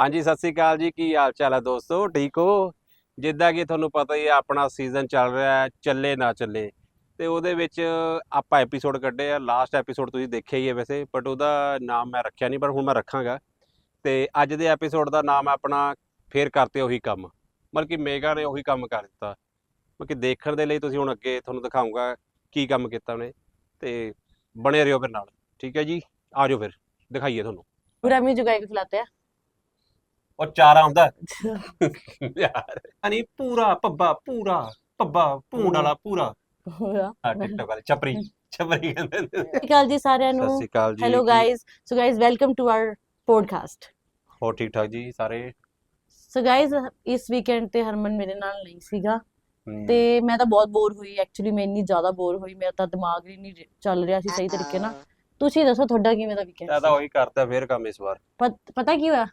ਹਾਂਜੀ ਸਤਿ ਸ੍ਰੀ ਅਕਾਲ ਜੀ ਕੀ ਹਾਲ ਚਾਲ ਹੈ ਦੋਸਤੋ ਠੀਕ ਹੋ ਜਿੱਦਾਂ ਕਿ ਤੁਹਾਨੂੰ ਪਤਾ ਹੀ ਹੈ ਆਪਣਾ ਸੀਜ਼ਨ ਚੱਲ ਰਿਹਾ ਹੈ ਚੱਲੇ ਨਾ ਚੱਲੇ ਤੇ ਉਹਦੇ ਵਿੱਚ ਆਪਾਂ ਐਪੀਸੋਡ ਕੱਢੇ ਆ ਲਾਸਟ ਐਪੀਸੋਡ ਤੁਸੀਂ ਦੇਖਿਆ ਹੀ ਹੈ ਵੈਸੇ ਬਟ ਉਹਦਾ ਨਾਮ ਮੈਂ ਰੱਖਿਆ ਨਹੀਂ ਪਰ ਹੁਣ ਮੈਂ ਰੱਖਾਂਗਾ ਤੇ ਅੱਜ ਦੇ ਐਪੀਸੋਡ ਦਾ ਨਾਮ ਹੈ ਆਪਣਾ ਫੇਰ ਕਰਤੇ ਉਹੀ ਕੰਮ ਮਤਲਬ ਕਿ ਮੇਗਾ ਨੇ ਉਹੀ ਕੰਮ ਕਰ ਦਿੱਤਾ ਮਤਲਬ ਕਿ ਦੇਖਣ ਦੇ ਲਈ ਤੁਸੀਂ ਹੁਣ ਅੱਗੇ ਤੁਹਾਨੂੰ ਦਿਖਾਉਂਗਾ ਕੀ ਕੰਮ ਕੀਤਾ ਉਹਨੇ ਤੇ ਬਣੇ ਰਹੋ ਫਿਰ ਨਾਲ ਠੀਕ ਹੈ ਜੀ ਆ ਜਾਓ ਫਿਰ ਦਿਖਾਈਏ ਤੁਹਾਨੂੰ पूरा म्यूजिक गाय के खिलाते हैं ਉਹ ਚਾਰਾ ਹੁੰਦਾ। ਯਾਰ। ਅਨੀ ਪੂਰਾ ਪੱਬਾ ਪੂਰਾ ਪੱਬਾ ਭੂੰਡ ਵਾਲਾ ਪੂਰਾ। पूरा ਆ ਟਿਕਟੋਕ ਵਾਲੇ ਛਪਰੀ ਛਪਰੀ ਕਹਿੰਦੇ ਨੇ। ਸਤਿ ਸ਼੍ਰੀ ਅਕਾਲ ਜੀ ਸਾਰਿਆਂ ਸਤਿ ਨੂੰ ਸ਼੍ਰੀ ਅਕਾਲ ਜੀ। Hello guys so guys welcome to our podcast ਹੋਰ ਠੀਕ ਠਾਕ ਜੀ ਸਾਰੇ? ਸੋ ਗਾਇਜ਼ ਇਸ ਵੀਕਐਂਡ ਤੇ ਹਰਮਨ ਮੇਰੇ ਨਾਲ ਨਹੀਂ ਸੀਗਾ। ਹਮ, ਤੇ ਮੈਂ ਤਾਂ ਬਹੁਤ ਬੋਰ ਹੋਈ। ਐਕਚੁਅਲੀ ਮੈਂ ਇੰਨੀ ਜ਼ਿਆਦਾ ਬੋਰ ਹੋਈ। ਮੇਰਾ ਤਾਂ ਦਿਮਾਗ ਹੀ ਨਹੀਂ ਚੱਲ ਰਿਹਾ ਸੀ ਸਹੀ ਤਰੀਕੇ ਨਾਲ। ਤੁਸੀਂ ਦੱਸੋ ਤੁਹਾਡਾ ਕਿਵੇਂ ਦਾ ਵੀਕਐਂਡ ਮੈਂ ਤਾਂ ਉਹੀ ਕਰਤਾ ਫੇਰ ਕੰਮ ਇਸ ਵਾਰ। ਪਤਾ ਕੀ ਹੋਇਆ?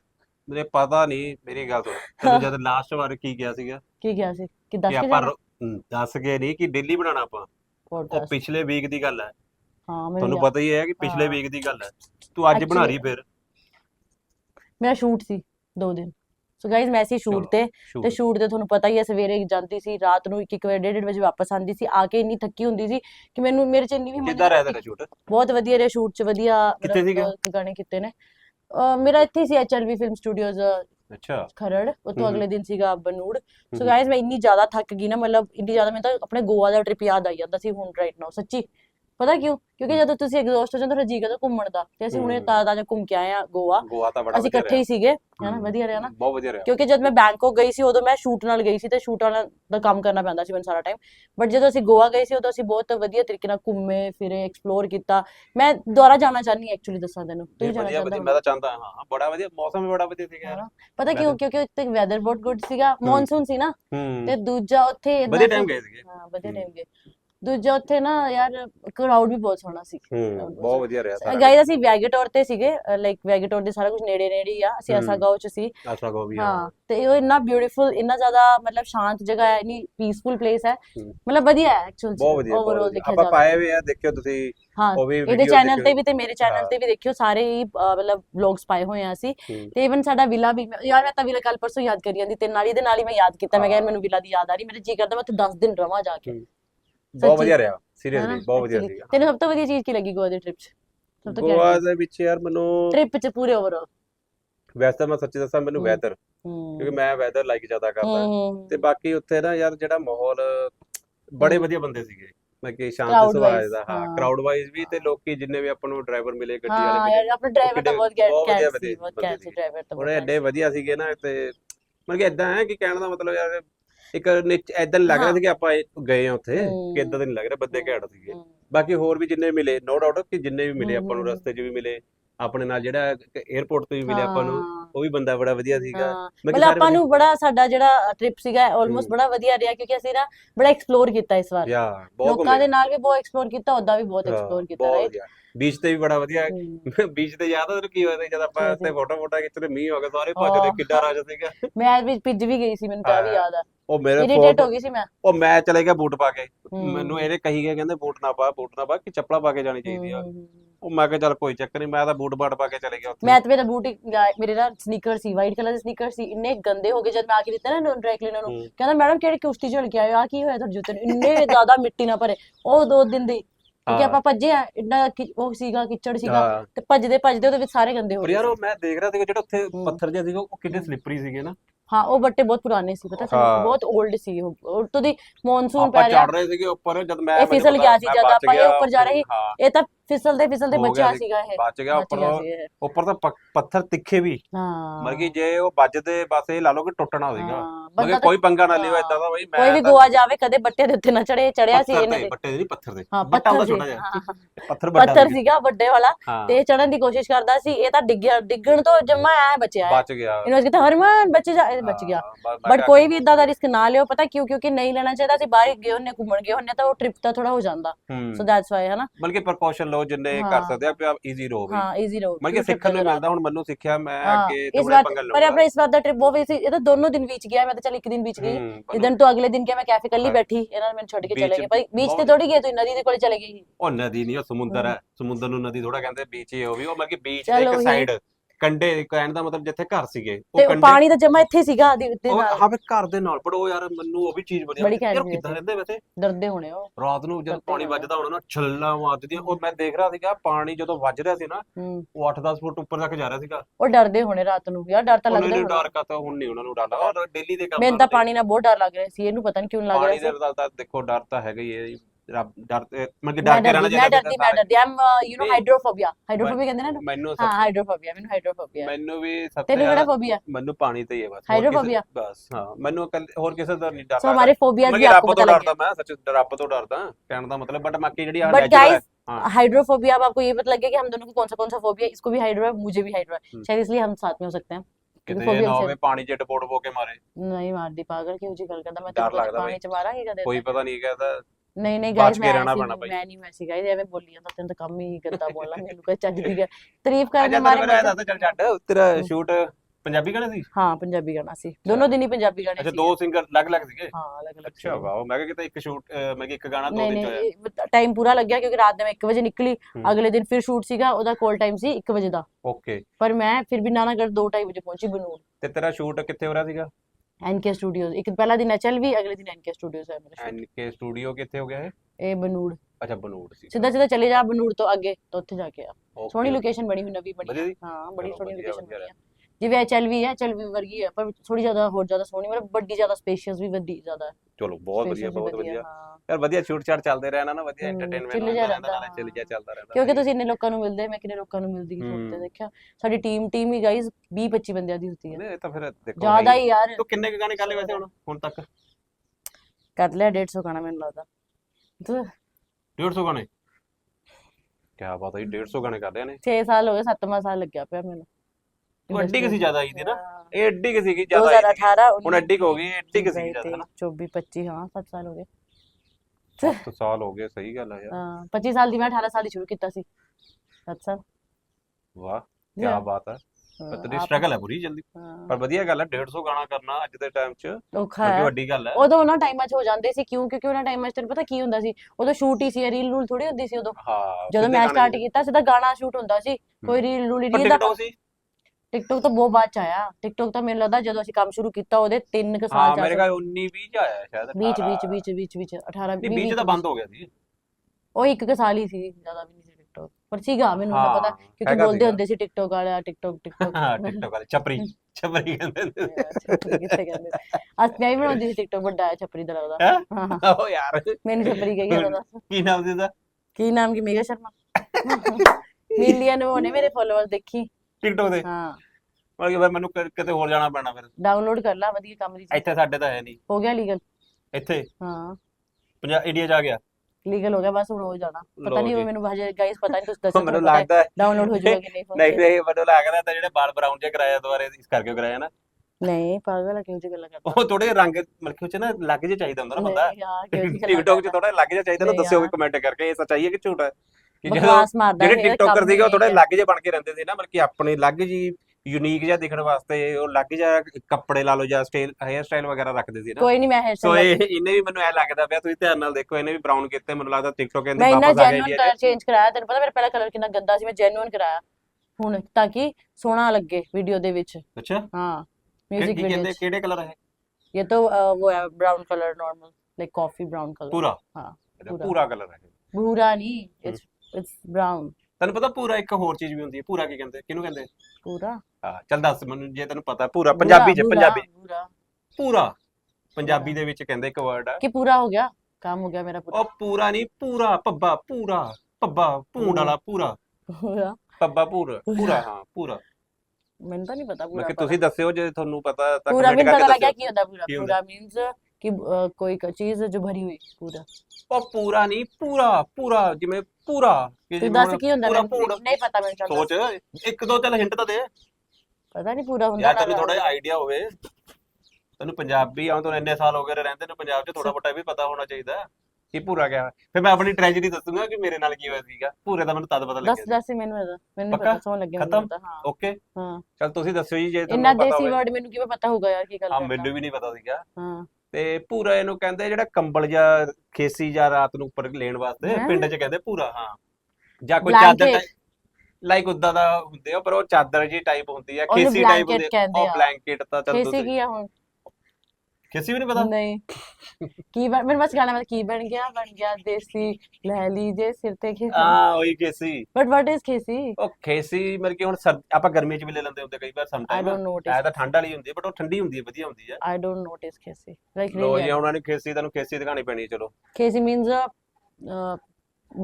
ਮੈਨੂੰ ਪਤਾ ਨਹੀਂ ਮੇਰੀ ਗੱਲ ਸੁਣ। ਤੈਨੂੰ ਜਦ ਲਾਸਟ ਵਾਰ ਕੀ ਕਿਹਾ ਸੀਗਾ? ਕੀ ਗਿਆ ਸੀ? ਕਿ ਦੱਸ ਕਿ ਕੇ ਆਪਾਂ ਰੋ- ਹਮ, ਦੱਸ ਕੇ ਨਹੀਂ ਕਿ ਡੇਲੀ ਬਣਾਉਣਾ ਆਪਾਂ। ਉਹ ਪਿਛਲੇ ਵੀਕ ਦੀ ਗੱਲ ਹੈ। ਹਾਂ ਮੈਨੂੰ ਤੁਹਾਨੂੰ ਯਾਦ- ਪਤਾ ਹੀ ਹੈ ਕਿ ਪਿਛਲੇ ਹਾਂ। ਵੀਕ ਦੀ ਗੱਲ ਹੈ। ਤੂੰ ਅੱਜ ਬਣਾ ਰਹੀ ਫਿਰ? ਮੇਰਾ ਸ਼ੂਟ ਸੀ ਦੋ ਦਿਨ। ਸੋ ਗਾਇਜ਼ ਮੈਂ ਸੀ ਸ਼ੂਟ ਚਲੋ, ਤੇ। shoot। ਤੇ ਸ਼ੂਟ ਤੇ ਤੁਹਾਨੂੰ ਪਤਾ ਹੀ ਹੈ ਸਵੇਰੇ ਜਾਂਦੀ ਸੀ ਰਾਤ ਨੂੰ 1 ਵਜੇ 1:30 ਵਜੇ ਵਾਪਸ ਆਉਂਦੀ ਸੀ। ਆ ਕੇ ਇੰਨੀ ਥੱਕੀ ਹੁੰਦੀ ਸੀ ਕਿ ਮੈਨੂੰ ਮੇਰੇ ਚ ਇੰਨੀ ਵੀ ਮਜ਼ਾ ਕਿੱਦਾਂ ਰਿਹਾ ਨਹੀਂ ਤੇਰਾ ਸ਼ੂਟ ਬਹੁਤ ਵਧੀਆ ਰਿਹਾ ਸ਼ੂਟ ਚ ਵਧੀਆ ਕਿੱਥੇ ਸੀਗਾ? ਗਾਣੇ ਕੀਤੇ ਨੇ। ਅਹ, ਮੇਰਾ ਇੱਥੇ ਸੀ ਐਚਐਲਵੀ ਫਿਲਮ ਸਟੂਡੀਓਜ਼ ਅੱਛਾ ਖਰੜ ਉਤੋਂ ਹਮ। ਅਗਲੇ ਦਿਨ ਸੀਗਾ ਬਨੂੜ ਸੋ ਹਮ। ਗਾਇਜ਼ ਮੈਂ ਇੰਨੀ ਜ਼ਿਆਦਾ ਥੱਕ ਗਈ ਨਾ ਮਤਲਬ ਇੰਨੀ ਜ਼ਿਆਦਾ ਮੈਨੂੰ ਤਾਂ ਆਪਣੇ ਗੋਆ ਦਾ ਟ੍ਰਿਪ ਯਾਦ ਆਈ ਜਾਂਦਾ ਸੀ ਹੁਣ ਰਾਈਟ ਨਾਓ ਸੱਚੀ ਪਤਾ ਕਿਉਂ? ਕਿਉਂਕਿ ਜਦੋਂ ਤੁਸੀਂ ਐਗਜ਼ੌਸਟ ਹੋ ਜਾਂਦੇ ਹੋ ਜੀ ਕਰਦਾ ਘੁੰਮਣ ਦਾ। ਤੇ ਅਸੀਂ ਹੁਣੇ। ਤਾਜ਼ਾ ਤਾਜ਼ਾ ਘੁੰਮ ਕੇ ਆਏ ਆ ਗੋਆ। ਗੋਆ ਤਾਂ ਬੜਾ ਅਸੀਂ ਇਕੱਠੇ ਹੀ ਸੀਗੇ ਹੈਨਾ ਵਧੀਆ ਰਿਹਾ ਨਾ। ਬਹੁਤ ਵਧੀਆ ਰਿਹਾ। ਕਿਉਂਕਿ ਜਦ ਮੈਂ ਬੈਂਕਾਕ ਗਈ ਸੀ ਉਦੋਂ ਮੈਂ ਸ਼ੂਟ ਨਾਲ ਗਈ ਸੀ ਤੇ ਸ਼ੂਟ ਨਾਲ ਦਾ ਕੰਮ ਕਰਨਾ ਪੈਂਦਾ ਸੀ ਮੈਨੂੰ ਸਾਰਾ ਟਾਈਮ ਬਟ ਜਦੋਂ ਅਸੀਂ ਗੋਆ ਗਏ ਸੀ ਉਦੋਂ ਅਸੀਂ ਬਹੁਤ ਵਧੀਆ ਤਰੀਕੇ ਨਾਲ ਘੁੰਮੇ ਫਿਰੇ ਐਕਸਪਲੋਰ ਕੀਤਾ। ਮੈਂ ਦੁਬਾਰਾ ਜਾਣਾ ਚਾਹਨੀ ਐਕਚੁਅਲੀ ਦੱਸਾਂ ਤੈਨੂੰ। ਤੂੰ ਜਾਣਾ ਚਾਹੁੰਦਾ ਮੈਂ ਤਾਂ ਚਾਹੁੰਦਾ ਹਾਂ। ਹਾਂ, ਬੜਾ ਵਧੀਆ ਮੌਸਮ ਵੀ ਬੜਾ ਵਧੀਆ ਸੀਗਾ। ਯਾਰ? ਪਤਾ ਕਿਉਂ? ਕਿਉਂਕਿ ਉੱਥੇ ਵੈਦਰ ਬਹੁਤ ਗੁੱਡ ਸੀਗਾ। ਮੌਨਸੂਨ ਸੀ ਨਾ। ਤੇ ਦੂਜਾ ਉੱਥੇ ਵਧੀਆ ਟਾਈਮ ਗਏ ਸੀਗੇ। ਹਾਂ ਵਧੀਆ। ਟਾਈਮ ਗਏ। ਦੂਜਾ ਉੱਥੇ ਨਾ ਯਾਰ ਕਰਾਊਡ ਵੀ ਬਹੁਤ ਸੋਹਣਾ ਸੀ ਹੂੰ ਬਹੁਤ ਵਧੀਆ ਰਿਹਾ ਸਾਰਾ ਗਾਇਜ਼ ਅਸੀਂ ਵੈਗੇਟੋਰ ਤੇ ਸੀਗੇ ਲਾਈਕ ਵੈਗੇਟੋਰ ਦੇ ਸਾਰਾ ਕੁਝ ਨੇੜੇ ਨੇੜੇ ਹੀ ਆ ਅਸੀਂ। ਅਸਾਗਾਓ ਚ ਸੀ ਗੋ ਵੀ ਹਾਂ ਤੇ ਉਹ ਇੰਨਾ ਬਿਊਟੀਫੁਲ ਇੰਨਾ ਜ਼ਿਆਦਾ ਮਤਲਬ ਸ਼ਾਂਤ ਜਗ੍ਹਾ ਹੈ ਇੰਨੀ ਪੀਸਫੁਲ ਪਲੇਸ ਹੈ। ਮਤਲਬ ਵਧੀਆ ਹੈ ਐਕਚੁਅਲ ਬਹੁਤ ਵਧੀਆ ਓਵਰਆਲ। ਦੇਖਿਆ ਆਪਾਂ ਪਾਏ ਹੋਏ ਆ ਦੇਖਿਓ ਤੁਸੀਂ ਹਾਂ ਉਹ ਵੀ ਇਹਦੇ ਚੈਨਲ ਤੇ। ਵੀ ਤੇ ਮੇਰੇ ਚੈਨਲ। ਤੇ ਵੀ ਦੇਖਿਓ ਸਾਰੇ ਹੀ ਮਤਲਬ ਵਲੌਗਸ ਪਾਏ ਹੋਏ ਆ ਅਸੀਂ। ਤੇ ਇਵਨ ਸਾਡਾ ਵਿਲਾ ਵੀ ਯਾਰ ਮੈਂ ਤਾਂ ਵਿਲਾ ਕੱਲ ਪਰਸੋਂ ਯਾਦ ਕਰੀ ਜਾਂਦੀ ਤੇ ਨਾਲ ਹੀ ਦੇ ਨਾਲ ਹੀ ਮੈਂ ਯਾਦ ਕੀਤਾ ਮੈਂ ਕਿਹਾ। ਮੈਨੂੰ ਵਿਲਾ ਦੀ ਯਾਦ ਆ ਰਹੀ ਮੇਰੇ ਜੀ ਕਰਦਾ ਮੈਂ ਉੱਥੇ 10 ਦਿਨ ਰਵਾਂ ਜਾ ਕੇ। ਬਹੁਤ। ਵਧੀਆ ਰਿਹਾ? ਸੀਰੀਅਸਲੀ ਬਹੁਤ ਵਧੀਆ ਸੀਗਾ ਤੈਨੂੰ ਸਭ ਤੋਂ ਵਧੀਆ ਚੀਜ਼ ਕੀ ਲੱਗੀ ਗੋਆ ਦੇ ਟ੍ਰਿਪ 'ਚ ਸਭ ਤੋਂ ਗੋਆ ਦੇ ਵਿੱਚ ਯਾਰ ਮੈਨੂੰ ਟ੍ਰਿਪ 'ਚ ਪੂਰੇ ਓਵਰਆਲ ਵੈਸੇ ਤਾਂ ਮੈਂ ਸੱਚੀ ਦੱਸਾਂ ਮੈਨੂੰ। ਵੈਦਰ ਕਿਉਂਕਿ ਮੈਂ ਵੈਦਰ ਲਾਈਕ ਜ਼ਿਆਦਾ ਕਰਦਾ ਹੂੰ ਤੇ ਬਾਕੀ ਉੱਥੇ ਨਾ ਯਾਰ ਜਿਹੜਾ ਮਾਹੌਲ ਬੜੇ। ਵਧੀਆ ਬੰਦੇ ਸੀਗੇ ਮੈਂ ਕਿ ਸ਼ਾਂਤ ਸੁਭਾਅ ਦਾ ਹਾਂ ਹਾਂ। ਕਰਾਊਡ ਵਾਈਜ਼ ਵੀ ਤੇ ਲੋਕੀ ਜਿੰਨੇ ਵੀ ਆਪਾਂ ਨੂੰ ਡਰਾਈਵਰ ਮਿਲੇ ਗੱਡੀ ਹਾਂ ਵਾਲੇ ਯਾਰ ਮਿਲੇ ਆਪਣਾ ਡਰਾਈਵਰ ਤਾਂ ਬਹੁਤ ਕੈਂਟ ਸੀ ਬਹੁਤ ਸੀ ਸੀਗੇ। ਡਰਾਈਵਰ ਤਾਂ ਉਹਨੇ ਐਡੇ ਵਧੀਆ ਸੀਗੇ ਨਾ ਤੇ ਮਤਲਬ ਕਿ ਇਦਾਂ ਹੈ ਕਿ ਕਹਿਣ ਦਾ ਮਤਲਬ ਯਾਰ ਇੱਕ ਐਦਾਂ ਲੱਗ ਰਿਹਾ ਹਾਂ। ਸੀ ਕਿ ਆਪਾਂ ਗਏ ਆ ਉੱਥੇ। ਕਿ ਇਦਾਂ ਤਾਂ ਨਹੀਂ ਲੱਗ ਰਿਹਾ ਬੰਦੇ। ਘੈਂਟ ਸੀਗੇ। ਬਾਕੀ ਹੋਰ ਵੀ ਜਿੰਨੇ ਮਿਲੇ ਨੋ ਡਾਊਟ ਕਿ ਜਿੰਨੇ ਵੀ ਮਿਲੇ ਆਪਾਂ ਨੂੰ ਰਸਤੇ 'ਚ ਵੀ ਮਿਲੇ ਆਪਣੇ ਨਾਲ ਜਿਹੜਾ 에어ਪੋਰਟ ਤੋਂ ਵੀ ਮਿਲੇ ਆਪਾਂ ਨੂੰ ਉਹ ਵੀ ਬੰਦਾ ਬੜਾ ਵਧੀਆ ਸੀਗਾ। ਮਤਲਬ ਆਪਾਂ ਨੂੰ ਬੜਾ ਸਾਡਾ ਜਿਹੜਾ ਟ੍ਰਿਪ ਸੀਗਾ ਆਲਮੋਸਟ। ਬੜਾ ਵਧੀਆ ਰਿਹਾ ਕਿਉਂਕਿ ਅਸੀਂ ਨਾ ਬੜਾ ਐਕਸਪਲੋਰ ਕੀਤਾ ਇਸ ਵਾਰ। ਲੋਕਾਂ ਦੇ ਨਾਲ ਵੀ ਬਹੁਤ ਐਕਸਪਲੋਰ ਕੀਤਾ ਉਦਾਂ ਵੀ ਬਹੁਤ ਐਕਸਪਲੋਰ ਕੀਤਾ ਰਾਈਟ ਬੀਚ ਤੇ ਵੀ ਬੜਾ ਵਧੀਆ। ਬੀਚ ਤੇ ਯਾਦ ਆ ਤੈਨੂੰ ਕੀ ਹੋਇਆ ਸੀ ਜਦ ਆਪਾਂ ਸੀ? ਫੋਟੋ ਫੋਟੋ ਖਿੱਚਦੇ ਮੀਂਹ ਹੋ ਗਿਆ ਸਾਰੇ ਭੱਜਦੇ। ਕਿੱਡਾ ਰਸ਼ ਸੀਗਾ। ਮੈਂ ਵੀ ਭਿੱਜ ਵੀ ਗਈ ਸੀ ਮੈਨੂੰ ਤਾਂ ਵੀ। ਯਾਦ ਆ। ਉਹ ਮੇਰੇ ਇਰੀਟੇਟ ਹੋ ਗਈ ਸੀ ਮੈਂ। ਉਹ ਮੈਂ ਚਲੇ ਗਿਆ ਬੂਟ ਪਾ ਕੇ। ਮੈਨੂੰ ਇਹਨੇ ਕਹੀ ਗਿਆ ਕਹਿੰਦੇ ਬੂਟ ਨਾ ਪਾ ਬੂਟ ਨਾ ਪਾ ਕਿ ਚੱਪਲਾਂ ਪਾ ਕੇ ਜਾਣੀ ਚਾਹੀਦੀ ਆ। ਉਹ ਮੈਂ ਕਿਹਾ ਚੱਲ ਕੋਈ ਚੱਕਰ ਨਹੀਂ ਮੈਂ ਤਾਂ ਬੂਟ ਬਾਟ ਪਾ ਕੇ ਚਲੇ ਗਿਆ ਉੱਥੇ ਮੈਂ ਤੇ ਮੇਰਾ ਬੂਟ ਹੀ- ਗਾ- ਮੇਰੇ ਨਾਲ ਸਨੀਕਰ ਸੀ ਵਾਈਟ ਕਲਰ ਦੇ ਸਨੀਕਰ ਸੀ ਇੰਨੇ ਗੰਦੇ ਹੋ ਗਏ ਜਦ ਮੈਂ ਆ ਕੇ ਦਿੱਤੇ ਨਾ ਡਰਾਈ ਕਲੀਨਰ ਨੂੰ ਹਮ। ਕਹਿੰਦਾ ਮੈਡਮ ਕਿਹੜੀ ਕੁਸ਼ਤੀ ਝੜ ਕੇ ਆਏ ਆ ਕੀ ਹੋਇਆ ਤੁਹਾਡੇ ਜੁੱਤੇ ਨੂੰ ਇੰਨੇ ਜ਼ਿਆਦਾ ਮਿੱਟੀ ਨਾ ਭਰੇ ਉਹ ਦੋ ਦਿਨ ਦੇ। ਕਿਉਂਕਿ ਹਾਂ। ਆਪਾਂ ਭੱਜੇ ਆ ਇੰਨਾ ਕਿ- ਉਹ ਸੀਗਾ ਕਿਚੜ ਸੀਗਾ ਹਾਂ ਤੇ ਭੱਜਦੇ ਭੱਜਦੇ ਉਹਦੇ ਵਿੱਚ ਸਾਰੇ ਗੰਦੇ ਹੋ ਪਰ ਗਏ ਯਾਰ। ਉਹ ਮੈਂ ਦੇਖ ਰਿਹਾ ਸੀਗਾ ਜਿਹੜਾ ਉੱਥੇ। ਪੱਥਰ ਜਿਹਾ ਸੀਗਾ ਉਹ ਕਿੰਨੇ ਸਲਿੱਪਰੀ ਸੀਗੇ ਨਾ ਹਾਂ ਉਹ ਬੱਟੇ ਬਹੁਤ ਪੁਰਾਣੇ ਸੀ ਪਤਾ ਹਾਂ। ਬਹੁਤ 올ਡ ਸੀ ਉਹ ਉਹ ਤੋਂ ਦੀ ਮੌਨਸੂਨ ਆਪਾਂ ਪੈ ਰਿਹਾ ਚੜ ਰਹੇ ਸੀਗੇ ਉੱਪਰ ਜਦ ਮੈਂ ਇਹ ਮੈਨੂੰ ਫਿਸਲ ਪਤਾ ਗਿਆ ਸੀ ਮੈਂ ਜਦ ਬਚ ਆਪਾਂ ਇਹ ਗਿਆ, ਉੱਪਰ ਜਾ ਰਹੇ ਸੀ। ਹਾਂ ਇਹ ਤਾਂ ਫਿਸਲਦੇ ਫਿਸਲਦੇ ਹੋ ਬਚਿਆ ਸੀ। ਸੀਗਾ ਇਹ। ਬਚ ਗਿਆ ਬਚ ਉੱਪਰ ਗਿਆ ਉਹ- ਸੀ ਇਹ। ਉੱਪਰ ਤਾਂ ਪ- ਪੱਥਰ ਤਿੱਖੇ ਵੀ। ਹਾਂ। ਮਤਲਬ ਕਿ ਜੇ ਉਹ ਵੱਜਦੇ ਬਸ ਇਹ ਲਾ ਲਓ ਕਿ ਟੁੱਟਣਾ ਸੀਗਾ। ਹਾਂ, ਬੰਦਾ ਤਾਂ ਕੋਈ ਪੰਗਾ ਨਾ ਲਿਓ। ਇਦਾਂ ਦਾ ਬਈ ਮੈਂ ਕੋਈ ਵੀ ਤਾਂ ਗੋਆ ਜਾਵੇ ਕਦੇ ਬੱਟੇ ਦੇ ਉੱਤੇ ਨਾ ਚੜੇ ਚੜਿਆ ਸੀ ਪੱਥਰ ਇਹਨੇ ਤੇ ਬੱਟੇ ਦੇ ਨਹੀਂ ਪੱਥਰ ਦੇ। ਹਾਂ ਬੱਟਾ ਪੱਥਰ ਹੁੰਦਾ ਸੀ। ਛੋਟਾ ਜਿਹਾ। ਹਾਂ, ਹਾਂ। ਪੱਥਰ ਵੱਡਾ ਪੱਥਰ ਸੀਗਾ। ਵੱਡੇ ਵਾਲਾ। ਹਾਂ। ਤੇ ਚੜਨ ਦੀ ਕੋਸ਼ਿਸ਼ ਕਰਦਾ ਸੀ ਇਹ ਤਾਂ ਡਿੱਗਿਆ ਡਿੱਗਣ ਤੋਂ ਜਮਾ ਐ ਬਚਿਆ ਹੈ। ਬਚ ਗਿਆ। ਇਹਨੂੰ ਕਿਹਾ ਹਰਮਨ ਬਚ ਜਾ ਇਹ ਬਚ ਗਿਆ। ਹਾਂ, ਬ- ਮੈਂ ਬਟ ਕਿਹਾ ਕੋਈ ਵੀ ਇਦਾਂ ਦਾ ਰਿਸਕ ਨਾ ਲਿਓ ਪਤਾ ਕਿਉਂ? ਕਿਉਂਕਿ ਨਹੀਂ ਲੈਣਾ ਚਾਹੀਦਾ ਸੀ ਬਾਹਰ ਗਏ ਹੁੰਨੇ ਘੁੰਮਣ ਗਏ ਹੁੰਨੇ ਤਾਂ ਉਹ ਟ੍ਰਿਪ ਤਾਂ ਥੋੜਾ ਹੋ ਜਾਂਦਾ। ਹੂੰ। ਸੋ ਦੈਟਸ ਵਾਈ ਹੈ ਨਾ ਬਲਕਿ ਪ੍ਰੀਕਾਸ਼ਨ ਲਓ ਜਿੰਨੇ ਕਰ। ਸਕਦੇ ਆ ਪਿਆ ਈਜ਼ੀ ਰਹੋ ਹਾਂ ਈਜ਼ੀ ਰਹੋ ਮਤਲਬ ਕਿ ਸਿੱਖਣ ਨੂੰ ਮਿਲਦਾ ਹੁਣ ਮੈਨੂੰ ਸਿੱਖਿਆ ਮੈਂ ਅੱਗੇ ਥੋੜਾ ਪੰਗਾ ਪਰ ਲਊਂਗਾ ਆਪਣਾ ਇਸ ਵਾਰ ਦਾ ਟ੍ਰਿਪ ਬਹੁਤ ਵੀ ਸੀ ਇਹ ਤਾਂ ਦੋਨੋਂ ਦਿਨ ਵਿੱਚ ਗਿਆ ਮੈਂ ਤਾਂ ਚੱਲ ਇੱਕ ਦਿਨ ਵਿੱਚ ਗਈ ਪਰ ਜਿੱਦਣ ਤੋਂ ਅਗਲੇ ਦਿਨ ਗਿਆ ਮੈਂ ਕੈਫੇ ਕੱਲੀ। ਬੈਠੀ ਇਹਨਾਂ ਨੇ ਮੈਨੂੰ ਛੱਡ ਕੇ ਚਲੇ ਗਏ ਭਾਈ ਬੀਚ ਤੇ ਥੋੜੀ ਗਏ ਤੂੰ ਨਦੀ ਦੇ ਕੋਲੇ ਚਲੇ ਗਈ ਉਹ ਨਦੀ ਨਹੀਂ ਉਹ ਸਮੁੰਦਰ। ਹੈ ਸਮੁੰਦਰ ਨੂੰ ਨਦੀ ਥੋੜਾ ਕਹਿੰਦੇ ਬੀਚ ਹੀ ਉਹ ਵੀ ਉਹ ਮਤਲਬ ਕਿ ਬੀਚ ਦੇ ਇੱਕ ਉਹੀ। ਸਾਈਡ ਕੰਡੇ ਕਹਿਣ ਦਾ ਮਤਲਬ ਜਿੱਥੇ ਘਰ ਸੀਗੇ ਤੇ ਉਹ ਪਾਣੀ ਤਾਂ ਜਮਾ ਇੱਥੇ ਸੀਗਾ ਦੀ ਦੇ ਉਹ ਨਾਲ। ਹਾਂ ਫਿਰ ਘਰ ਦੇ ਨਾਲ ਪਰ ਉਹ ਯਾਰ ਮੈਨੂੰ ਉਹ ਵੀ ਚੀਜ਼ ਬੜੀ ਬੜੀ ਯਾਰ ਘੈਂਟ ਕਿੱਦਾਂ ਰਹਿੰਦੇ ਵੈਸੇ? ਡਰਦੇ ਹੋਣੇ ਉਹ। ਰਾਤ ਨੂੰ ਜਦ ਪਾਣੀ। ਵੱਜਦਾ ਹੋਣਾ ਨਾ ਛੱਲਾ ਮਾਰਦੀਆਂ ਉਹ ਮੈਂ ਦੇਖ ਰਿਹਾ ਸੀਗਾ ਪਾਣੀ ਜਦੋਂ ਵੱਜ ਰਿਹਾ ਸੀ ਨਾ ਹੂੰ। ਉਹ 8-10 ਫੁੱਟ ਉੱਪਰ ਤੱਕ ਜਾ ਰਿਹਾ ਸੀਗਾ। ਉਹ ਡਰਦੇ ਹੋਣੇ ਰਾਤ ਨੂੰ ਯਾਰ ਡਰ ਤਾਂ ਉਹਨਾਂ ਲੱਗਦਾ ਨੂੰ ਹੋਣਾ। ਡਰ ਕਰਤਾ ਹੁਣ ਨਹੀਂ ਉਹਨਾਂ ਨੂੰ ਡਰ ਲੱਗਾ ਉਹ ਡੇਲੀ ਦੇ ਕੰਮ ਮੈਨੂੰ ਤਾਂ ਕਰਦੇ। ਪਾਣੀ ਨਾਲ ਬਹੁਤ ਡਰ ਲੱਗ ਰਿਹਾ ਸੀ ਇਹਨੂੰ ਪਤਾ ਨਹੀਂ ਕਿਉਂ ਲੱਗ ਪਾਣੀ ਰਿਹਾ ਦੇ ਸੀ। ਨਾਲ ਤਾਂ ਦੇਖੋ ਡਰ ਤਾਂ ਹੈਗਾ ਹੀ ਹੈ ਜੀ। ਰੱਬ ਡਰ ਮੈਂ ਕਿ ਡਰ ਕੇ ਰਹਿਣਾ ਮੈਂ ਡਰਦੀ ਮੈਂ ਡਰਦੀ। ਆਮ ਯੂ نو ਹਾਈਡਰੋਫੋਬੀਆ ਹਾਈਡਰੋਫੋਬੀਆ ਕਹਿੰਦੇ ਨਾ ਮੈਨੂੰ ਹਾਂ ਹਾਈਡਰੋਫੋਬੀਆ ਮੈਨੂੰ ਹਾਈਡਰੋਫੋਬੀਆ ਮੈਨੂੰ ਵੀ ਸਭ ਤੋਂ ਜ਼ਿਆਦਾ ਫੋਬੀਆ ਮੈਨੂੰ ਪਾਣੀ ਤੋਂ ਹੀ ਹੈ ਬਸ। ਹਾਈਡਰੋਫੋਬੀਆ ਬਸ ਹਾਂ। ਮੈਨੂੰ ਹੋਰ ਕਿਸੇ ਦਾ ਨਹੀਂ ਡਰ ਸੋ ਹਮਾਰੇ ਫੋਬੀਆਸ ਵੀ ਆਪਕੋ ਪਤਾ ਲੱਗਦਾ ਮੈਂ ਸੱਚ ਡਰਾਪ ਤੋਂ ਡਰਦਾ। ਕਹਿਣ ਦਾ ਮਤਲਬ ਬਟ ਬਾਕੀ ਜਿਹੜੀ ਆ ਬਟ ਗਾਇਸ हाइड्रोफोबिया अब आपको ये पता लग गया कि हम दोनों को कौन सा कौन सा फोबिया इसको भी हाइड्रो है मुझे भी हाइड्रो है। शायद इसलिए हम साथ में हो सकते हैं। ਕਿਤੇ ਨਾ ਹੋਵੇ ਪਾਣੀ ਚ ਡਬੋੜ ਬੋ ਕੇ ਮਾਰੇ ਨਹੀਂ ਮਾਰਦੀ ਪਾਗਲ ਕਿਉਂ ਜੀ ਗੱਲ ਕਰਦਾ ਮੈਂ ਤਾਂ ਪਾਣੀ ਚ ਮਾਰਾਂਗੇ ਕਦੇ ਕੋਈ ਪਤਾ ਨਹੀਂ ਕਹਦਾ ਨਹੀਂ ਨਹੀਂ ਗਾਇਸ ਮੈਂ ਰਹਿਣਾ ਪੈਣਾ ਭਾਈ ਮੈਂ ਨਹੀਂ ਵੈਸੇ ਗਾਇਸ ਐਵੇਂ ਬੋਲੀ ਜਾਂਦਾ ਤੈਨੂੰ ਕੰਮ ਹੀ ਗੰਦਾ ਬੋਲਣਾ ਮੈਨੂੰ ਕੋਈ ਚੱਜ ਦੀ ਤਾਰੀਫ ਕਰਨ ਮਾਰੇ ਮੈਂ ਦੱਸ ਚੱਲ ਛੱਡ ਤੇਰਾ ਸ਼ੂਟ ਪੰਜਾਬੀ ਗਾਣੇ ਸੀ? ਹਾਂ ਪੰਜਾਬੀ ਗਾਣਾ ਸੀ। ਦੋਨੋਂ ਦਿਨ ਹੀ ਪੰਜਾਬੀ ਗਾਣੇ ਸੀ ਅੱਛਾ ਦੋ ਸਿੰਗਰ ਅਲੱਗ-ਅਲੱਗ ਸੀਗੇ? ਹਾਂ ਅਲੱਗ-ਅਲੱਗ ਅੱਛਾ ਵਾਓ ਮੈਂ ਕਿਹਾ ਕਿਤੇ ਇੱਕ ਸ਼ੂਟ ਮੈਂ ਕਿ ਇੱਕ ਗਾਣਾ ਦੋ ਦਿਨ ਚ ਹੋਇਆ। ਟਾਈਮ ਪੂਰਾ ਲੱਗਿਆ ਕਿਉਂਕਿ ਰਾਤ ਦੇ ਮੈਂ 1 ਵਜੇ ਨਿਕਲੀ ਅਗਲੇ ਦਿਨ ਫਿਰ ਸ਼ੂਟ ਸੀਗਾ ਉਹਦਾ ਕੋਲ ਟਾਈਮ ਸੀ 1 ਵਜੇ ਦਾ। ਓਕੇ। ਪਰ ਮੈਂ ਫਿਰ ਵੀ ਨਾਨਾਗੜ 2:30 ਵਜੇ ਪਹੁੰਚੀ ਬਨੂਨ। ਤੇ ਤੇਰਾ ਸ਼ੂਟ ਕਿੱਥੇ ਹੋ ਰਿਹਾ ਸੀਗਾ? ਐਨਕੇ ਸਟੂਡੀਓਜ਼ ਇੱਕ ਪਹਿਲਾ ਦਿਨ ਐਚਐਲਵੀ ਅਗਲੇ ਦਿਨ ਐਨਕੇ ਸਟੂਡੀਓਜ਼ ਹੈ ਮੇਰਾ shoot। ਐਨਕੇ ਸਟੂਡੀਓ ਕਿੱਥੇ ਹੋ ਗਿਆ ਇਹ? ਇਹ ਬਨੂੜ। ਅੱਛਾ ਬਨੂੜ ਸੀ। ਸਿੱਧਾ ਸਿੱਧਾ ਚਲੇ ਜਾ ਬਨੂੜ ਤੋਂ ਅੱਗੇ ਤਾਂ ਉੱਥੇ ਜਾ ਕੇ ਆ। Okay, ਸੋਹਣੀ. ਲੋਕੇਸ਼ਨ ਬਣੀ ਹੋਈ ਨਵੀਂ ਬਣੀ। ਵਧੀਆ ਹੈ ਜੀ? ਹਾਂ ਬੜੀ ਚਲੋ ਸੋਹਣੀ ਵਧੀਆ, ਲੋਕੇਸ਼ਨ ਵਧੀਆ ਬਣੀ ਹੈ ਜਿਵੇਂ ਐਚਐਲਵੀ ਹੈ ਐਚਐਲਵੀ ਵਰਗੀ ਹੈ ਪਰ ਥੋੜੀ ਜ਼ਿਆਦਾ ਹੋਰ ਜ਼ਿਆਦਾ ਸੋਹਣੀ ਮਤਲਬ ਵੱਡੀ ਜ਼ਿਆਦਾ ਸਪੇਸ਼ੀਅਸ ਵੀ ਵੱਡੀ ਜ਼ਿਆਦਾ। ਹੈ ਚਲੋ ਬਹੁਤ ਵਧੀਆ ਬਹੁਤ ਵਧੀਆ ਹਾਂ। ਯਾਰ ਵਧੀਆ ਸ਼ੂਟ ਚਾਟ ਚੱਲਦੇ ਰਹਿਣਾ ਨਾ ਵਧੀਆ ਐਂਟਰਟੇਨਮੈਂਟ ਹੁੰਦਾ ਜਿਹਾ ਰਹਿੰਦਾ ਚੱਲ ਜਿਹਾ ਚੱਲਦਾ ਰਹਿੰਦਾ ਕਿਉਂਕਿ ਤੁਸੀਂ ਇੰਨੇ ਲੋਕਾਂ ਨੂੰ ਮਿਲਦੇ ਮੈਂ ਕਿੰਨੇ ਲੋਕਾਂ ਨੂੰ ਮਿਲਦੀ ਸ਼ੂਟ ਤੇ। ਦੇਖਿਆ? ਸਾਡੀ ਟੀਮ ਟੀਮ ਹੀ ਗਾਈਜ਼ 20 25 ਬੰਦਿਆਂ ਦੀ ਹੁੰਦੀ ਹੈ। ਨਹੀਂ, ਇਹ ਤਾਂ ਫਿਰ ਦੇਖੋ ਜ਼ਿਆਦਾ ਹੀ ਯਾਰ। ਤੂੰ ਕਿੰਨੇ ਗਾਣੇ ਕਰ ਲਏ ਵੈਸੇ ਹੁਣ ਹੁਣ ਤੱਕ? ਕਰ ਲਿਆ 150 ਗਾਣਾ ਮੈਨੂੰ ਲੱਗਦਾ। ਤੂੰ? 150 ਗਾਣੇ? ਕੀ ਬਾਤ ਹੈ 150 ਗਾਣੇ ਕਰ ਲਿਆ ਨੇ 6 ਸਾਲ ਹੋ ਗਏ 7ਵਾਂ ਸਾਲ ਲੱਗਿਆ ਪਿਆ ਮੈਨੂੰ। ਤੂੰ ਐਡੀ ਕਿਸੀ ਜ਼ਿਆਦਾ ਆਈ ਦੀ ਨਾ। ਇਹ ਐਡੀ ਕਿਸੀ ਕੀ ਜ਼ਿਆਦਾ ਆਈ ਸੀ 2018 ਹੁਣ ਐਡੀ ਕੁ ਹੋ ਗਈ ਐਡੀ ਕਿਸੀ ਕੀ ਜ਼ਿਆਦਾ ਨਾ। 24 25 ਹਾਂ 7 ਸਾਲ ਹੋ ਗਏ। 7 ਸਾਲ ਹੋ ਗਏ ਸਹੀ ਗੱਲ ਹੈ ਯਾਰ। ਹਾਂ 25 ਸਾਲ ਦੀ ਮੈਂ 18 ਸਾਲ ਦੀ ਸ਼ੁਰੂ ਕੀਤਾ ਸੀ। 7 ਸਾਲ। ਵਾਹ ਕੀ Yeah. ਬਾਤ ਹੈ ਹਾਂ, ਪਰ ਤੇਰੀ ਆਪ- ਸਟਰਗਲ ਹੈ ਪੂਰੀ ਜਲਦੀ। ਹਾਂ, ਪਰ ਵਧੀਆ ਗੱਲ ਹੈ 150 ਗਾਣਾ ਕਰਨਾ ਅੱਜ ਦੇ ਟਾਈਮ 'ਚ ਔਖਾ ਕਿਉਂਕਿ ਹੈ। ਵੱਡੀ ਗੱਲ ਹੈ ਉਦੋਂ ਉਹਨਾਂ ਟਾਈਮਾਂ 'ਚ ਹੋ ਜਾਂਦੇ ਸੀ ਕਿਉਂ? ਕਿਉਂਕਿ ਉਹਨਾਂ ਟਾਈਮਾਂ 'ਚ ਤੈਨੂੰ ਪਤਾ ਕੀ ਹੁੰਦਾ ਸੀ ਉਦੋਂ ਸ਼ੂਟ ਹੀ ਸੀ ਰੀਲ ਰੂਲ ਥੋੜੀ ਹੁੰਦੀ ਸੀ ਉਦੋਂ। ਹਾਂ ਜਦੋਂ ਸਿੱਧੇ ਮੈਂ ਗਾਣੇ ਸਟਾਰਟ ਕੀਤਾ ਸਿੱਧਾ ਗਾਣਾ ਸ਼ੂਟ ਹੁੰਦਾ ਸੀ ਕੋਈ ਰੀਲ ਰੂਲ ਪਰ ਰੀਲ ਦਾ TikTok ਸੀ? ਟਿਕਟੋਕ ਤਾਂ ਬਹੁਤ ਬਾਅਦ ਚ ਆਇਆ। ਟਿਕਟੋਕ ਤਾਂ ਮੈਨੂੰ ਲੱਗਦਾ ਜਦੋਂ ਅਸੀਂ ਕੰਮ ਸ਼ੁਰੂ ਕੀਤਾ ਉਹਦੇ 3 ਕੁ ਹਾਂ ਸਾਲ ਮੇਰੇ ਚ ਖਿਆਲ 19 20 ਚ ਆਇਆ ਸ਼ਾਇਦ ਵਿੱਚ 18 ਵਿੱਚ ਵਿੱਚ ਵਿੱਚ ਵਿੱਚ 18 ਨਹੀਂ 20 20 ਤਾਂ ਬੰਦ ਹੋ ਗਿਆ ਸੀ। ਉਹ ਇੱਕ ਕੁ ਸਾਲ ਹੀ ਸੀ ਜ਼ਿਆਦਾ ਵੀ ਨਹੀਂ ਸੀ ਟਿਕਟੋਕ ਪਰ ਸੀਗਾ ਮੈਨੂੰ ਤਾਂ ਪਤਾ ਹਾਂ, ਕਿਉਂਕਿ ਹੈਗਾ ਬੋਲਦੇ ਸੀਗਾ। ਹੁੰਦੇ ਸੀ ਟਿਕਟੋਕ ਵਾਲਾ ਟਿਕਟੋਕ ਟਿਕਟੋਕ ਹਾਂ ਟਿਕਟੋਕ ਵਾਲੇ ਛਪਰੀ ਛਪਰੀ ਕਹਿੰਦੇ ਨੇ ਕਿੱਥੇ ਕਹਿੰਦੇ ਮੈਂ ਵੀ ਬਣਾਉਂਦੀ ਸੀ ਟਿਕਟੋਕ ਵੱਡਾ ਹੈ ਛਪਰੀ ਦਾ ਲੱਗਦਾ। ਹੈਂ? ਹਾਂ ਹਾਂ। ਓ ਯਾਰ। ਮੈਨੂੰ ਛਪਰੀ ਕਹੀ ਜਾਂਦਾ ਦੱਸ। ਕੀ ਨਾਮ ਸੀ ਕੀ ਨਾਮ ਕੀ? ਮੇਗਾ ਸ਼ਰਮਾ। ਮਿਲੀਅਨ ਹੋਣੇ ਮੇਰੇ ਫਾਲੋਅਰਸ ਦੇਖੀ। ਟਿਕਟੋਕ ਦੇ ਹਾਂ। ਮਤਲਬ ਕਿ ਫਿਰ ਮੈਨੂੰ ਕਿ- ਕਿਤੇ ਹੋਰ ਜਾਣਾ ਪੈਣਾ ਫਿਰ। ਡਾਊਨਲੋਡ ਕਰ ਲਾ ਵਧੀਆ ਕੰਮ ਦੀ ਚੀਜ਼। ਇੱਥੇ ਸਾਡੇ ਤਾਂ ਹੈ ਨਹੀਂ ਹੋ ਗਿਆ ਲੀਗਲ ਇੱਥੇ। ਹਾਂ। ਪੰਜਾਬ ਇੰਡੀਆ ਜਾ ਗਿਆ। ਲੀਗਲ ਹੋ ਗਿਆ ਬਸ ਹੁਣ ਹੋ ਜਾਣਾ। ਪਤਾ ਲਓ ਨਹੀਂ ਜੀ। ਮੈਨੂੰ ਹਜੇ ਗਾਈਸ ਪਤਾ ਨਹੀਂ ਤੁਸੀਂ ਦੱਸੋ ਮੈਨੂੰ ਲੱਗਦਾ ਹੈ। ਡਾਊਨਲੋਡ ਹੋ ਜਾਊਗਾ ਕਿ ਨਹੀਂ phone ਨਹੀਂ ਤੇ। ਨਹੀਂ ਮੈਨੂੰ ਲੱਗਦਾ ਤਾਂ ਜਿਹੜੇ ਬਾਲ ਬਰਾਊਨ ਜੇ ਕਰਾਇਆ ਦੁਬਾਰੇ ਇਸ ਕਰਕੇ ਕਰਾਇਆ ਨਾ। ਨਹੀਂ ਪਾਗਲ ਹੈ ਕਿਉਂ ਜੀ ਗੱਲਾਂ ਕਰਦਾ ਉਹ ਥੋੜੇ ਰੰਗ ਮਤਲਬ ਕਿ ਉਹ ਚ ਨਾ ਲੱਗ ਜੇ ਚਾਹੀਦਾ ਹੁੰਦਾ ਨਾ ਬੰਦਾ। ਨਹੀਂ ਯਾਰ ਕਿਉਂ ਜੀ ਗੱਲਾਂ ਟਿਕਟੋਕ 'ਚ ਕਰਦਾ? ਥੋੜਾ ਲੱਗ ਜੇ ਚਾਹੀਦਾ ਨਾ ਨਹੀਂ ਦੱਸਿਓ ਯਾਰ। ਕਮੈਂਟ ਕਰਕੇ ਇਹ ਸੱਚਾਈ ਹੈ ਕਿ ਝੂਠ ਹੈ? ਕਿ ਜਦੋਂ ਬਕਵਾਸ ਮਾਰਦਾ ਜਿਹੜੇ ਹੈ, ਟਿਕਟੋਕਰ ਕੰਮ ਸੀਗੇ ਉਹ ਨਹੀਂ ਥੋੜੇ ਹੈ। ਲੱਗ ਜੇ ਬਣ ਕੇ ਰਹਿੰਦੇ ਸੀ ਨਾ ਮਤਲਬ ਕਿ ਆਪਣੇ ਲੱਗ ਜੀ ਯੂਨੀਕ ਜਿਹਾ ਦਿਖਣ ਵਾਸਤੇ ਉਹ ਲੱਗ ਜਿਹਾ ਕੱਪੜੇ ਲਾ ਲਓ ਜਾਂ ਸਟਾਈਲ ਹੈਅਰ ਸਟਾਈਲ ਵਗੈਰਾ ਰੱਖਦੇ ਸੀ ਨਾ ਕੋਈ ਨਹੀਂ ਮੈਂ ਹੈ ਸੋ ਇਹ ਇਹਨੇ ਵੀ ਮੈਨੂੰ ਐ ਲੱਗਦਾ ਪਿਆ ਤੁਸੀਂ ਧਿਆਨ ਨਾਲ ਦੇਖੋ ਇਹਨੇ ਵੀ ਬਰਾਊਨ ਕੀਤੇ ਮੈਨੂੰ ਲੱਗਦਾ ਟਿਕਟੋਕ ਮੈਂ ਕਹਿੰਦੇ ਇੰਨਾ ਵਾਪਸ ਆ ਗਏ ਜੈਨੂਇਨ ਇੰਡੀਆ ਕਲਰ 'ਚ ਚੇਂਜ ਕਰਾਇਆ ਤੈਨੂੰ ਪਤਾ ਮੇਰਾ ਪਹਿਲਾ ਕਲਰ ਕਿੰਨਾ ਗੰਦਾ ਸੀ ਮੈਂ ਜੈਨੂਇਨ ਕਰਾਇਆ ਹੁਣ ਤਾਂ ਕਿ ਸੋਹਣਾ ਲੱਗੇ ਵੀਡੀਓ ਦੇ ਵਿੱਚ ਅੱਛਾ हाँ ਕਿ- म्यूजिक ਕੀ वीडियो ਕਹਿੰਦੇ ਕਿਹੜੇ ਕਲਰ ਹੈ ये तो अ, वो है brown colour normal like coffee brown colour ਪੂਰਾ ਹਾਂ, ਅੱਛਾ, ਪੂਰਾ। ਪੂਰਾ ਕਲਰ ਹੈ भूरा नहीं इट्स ਇਟਸ ਬ੍ਰਾਊਨ ਤੈਨੂੰ ਪਤਾ ਪੂਰਾ ਇੱਕ ਹੋਰ ਚੀਜ਼ ਵੀ ਹੁੰਦੀ ਹੈ ਪੂਰਾ ਕੀ ਕਹਿੰਦੇ ਕਿਹਨੂੰ ਕਹਿੰਦੇ? ਪੂਰਾ? ਹਾਂ ਚੱਲ ਦੱਸ ਮੈਨੂੰ ਜੇ ਤੈਨੂੰ ਪਤਾ ਪੂਰਾ ਪੰਜਾਬੀ ਚ ਪੰਜਾਬੀ। ਪੂਰਾ। ਪੂਰਾ। ਪੰਜਾਬੀ ਦੇ ਵਿੱਚ ਕਹਿੰਦੇ ਇੱਕ ਵਰਡ ਆ। ਕਿ ਪੂਰਾ ਹੋ ਗਿਆ? ਕੰਮ ਹੋ ਗਿਆ ਮੇਰਾ ਪੂਰਾ। ਉਹ ਪੂਰਾ ਨਹੀਂ ਪੂਰਾ ਪੱਬਾ ਪੂਰਾ ਪੱਬਾ ਭੂੰਡ ਵਾਲਾ ਪੂਰਾ। ਪੂਰਾ। ਪੱਬਾ ਪੂਰਾ ਪੂਰਾ। ਹਾਂ ਪੂਰਾ। ਮੈਨੂੰ ਤਾਂ ਨਹੀਂ ਪਤਾ ਪੂਰਾ ਮੈਂ ਕਿ ਤੁਸੀਂ ਦੱਸਿਓ ਜੇ ਤੁਹਾਨੂੰ ਪਤਾ ਤਾਂ ਪੂਰਾ ਮੈਨੂੰ ਪਤਾ ਪੂਰਾ? ਮੀਨਸ ਕਿ ਕੋਈ ਚੀਜ਼ ਹੈ ਜੋ ਭਰੀ ਹੋਈ ਪੂਰਾ? ਉਹ ਪੂਰਾ ਨਹੀਂ ਪੂਰਾ ਪੂਰਾ ਜਿਵੇਂ ਪੂਰਾ। ਕਿ ਤੂੰ ਦੱਸ ਕੀ ਹੁੰਦਾ ਨਹੀਂ ਪਤਾ ਮੈਨੂੰ ਚੱਲ ਸੋਚ ਇੱਕ ਦੋ ਤਿੰਨ ਹਿੰਟ ਤਾਂ ਦੇ। ਪਤਾ ਨਹੀਂ ਪੂਰਾ ਹੁੰਦਾ ਯਾਰ ਤੈਨੂੰ ਥੋੜਾ ਜਿਹਾ ਆਈਡੀਆ ਹੋਵੇ। ਤੈਨੂੰ ਪੰਜਾਬੀ ਆਉਂ ਤੋਂ ਇੰਨੇ ਸਾਲ ਹੋ ਗਏ ਰਹਿੰਦੇ ਨੂੰ ਪੰਜਾਬ 'ਚ ਥੋੜਾ ਬੋਟਾ ਵੀ ਪਤਾ ਹੋਣਾ ਚਾਹੀਦਾ ਕਿ ਪੂਰਾ ਕਿਆ ਫਿਰ ਮੈਂ ਆਪਣੀ ਟ੍ਰੈਜੇਡੀ ਦੱਸੂਗਾ ਕਿ ਮੇਰੇ ਨਾਲ ਕੀ ਹੋਇਆ ਸੀਗਾ। ਪੂਰੇ ਦਾ ਮੈਨੂੰ ਤਦ ਪਤਾ ਲੱਗਿਆ ਦੱਸ ਹੀ ਮੈਨੂੰ ਇਹਦਾ। ਮੈਨੂੰ ਪਤਾ ਸੋਣ ਲੱਗਿਆ ਮੈਨੂੰ ਖਤਮ? ਓਕੇ। ਹਾਂ। ਚਲ ਤੁਸੀਂ ਦੱਸਿਓ ਜੀ ਜੇ ਤੁਹਾਨੂੰ ਪਤਾ ਦੇਸੀ ਵਰਡ ਮੈਨੂੰ ਕਿਵੇਂ ਪਤਾ ਹੋਊਗਾ ਯਾਰ ਕੀ ਗੱਲ ਹਾਂ ਮੈਨੂੰ ਵੀ ਨਹੀਂ ਪਤਾ ਸੀਗਾ। ਹਾਂ। ਤੇ ਪੂਰਾ ਇਹਨੂੰ ਕਹਿੰਦੇ ਜਿਹੜਾ ਕੰਬਲ ਜਾਂ ਖੇਸੀ ਜਾਂ ਰਾਤ ਨੂੰ ਉੱਪਰ ਲੈਣ ਵਾਸਤੇ ਹੈਂ? ਪਿੰਡ 'ਚ ਕਹਿੰਦੇ ਪੂਰਾ ਹਾਂ ਜਾਂ ਕੋਈ Blanket. ਚਾਦਰ ਲਾਈਕ ਉਦਾਂ ਦਾ ਹੁੰਦੇ ਆ ਪਰ ਉਹ ਚਾਦਰ ਜੀ ਟਾਈਪ ਹੁੰਦੀ ਆ ਉਹਨੂੰ ਖੇਸੀ ਟਾਈਪ blanket ਹੁੰਦੀ ਕਹਿੰਦੇ ਉਹ ਆ। ਬਲੈਂਕਟ ਤਾਂ ਚੱਲ ਖੇਸੀ ਕੀ ਆ ਹੁਣ ਖੇਸੀ ਵੀ ਨਹੀਂ ਪਤਾ? ਨਹੀਂ। ਕੀ ਬਣ ਮੇਰੇ ਬਸ ਗਾਣਾ ਮੈਂ ਕੀ ਬਣ ਗਿਆ? ਬਣ ਗਿਆ ਦੇਸੀ ਲੈ ਲੀਜੇ ਸਿਰ ਤੇ ਖੇਸੀ। ਹਾਂ ਉਹੀ ਖੇਸੀ। ਬਟ ਵਾਟ ਇਜ਼ ਖੇਸੀ? ਉਹ ਖੇਸੀ ਮਤਲਬ ਕਿ ਹੁਣ ਸਰਦ- ਆਪਾਂ ਗਰਮੀ ਚ ਵੀ ਲੈ ਲੈਂਦੇ ਹੁੰਦੇ ਕਈ ਵਾਰ ਸਮ ਆਈ ਡੋਨਟ ਨੋ ਐ ਤਾਂ ਠੰਡ ਵਾਲੀ ਹੁੰਦੀ ਹੈ ਬਟ ਉਹ ਠੰਡੀ ਹੁੰਦੀ ਹੈ ਵਧੀਆ ਹੁੰਦੀ ਹੈ ਆਈ ਡੋਨਟ ਨੋਟਿਸ ਖੇਸੀ। ਲਾਈਕ ਲੋ ਜੀ ਉਹਨਾਂ ਨੇ ਖੇਸੀ ਤੁਹਾਨੂੰ ਖੇਸੀ ਦਿਖਾਣੀ ਪੈਣੀ ਹੈ ਚਲੋ। ਖੇਸੀ ਮੀਨਸ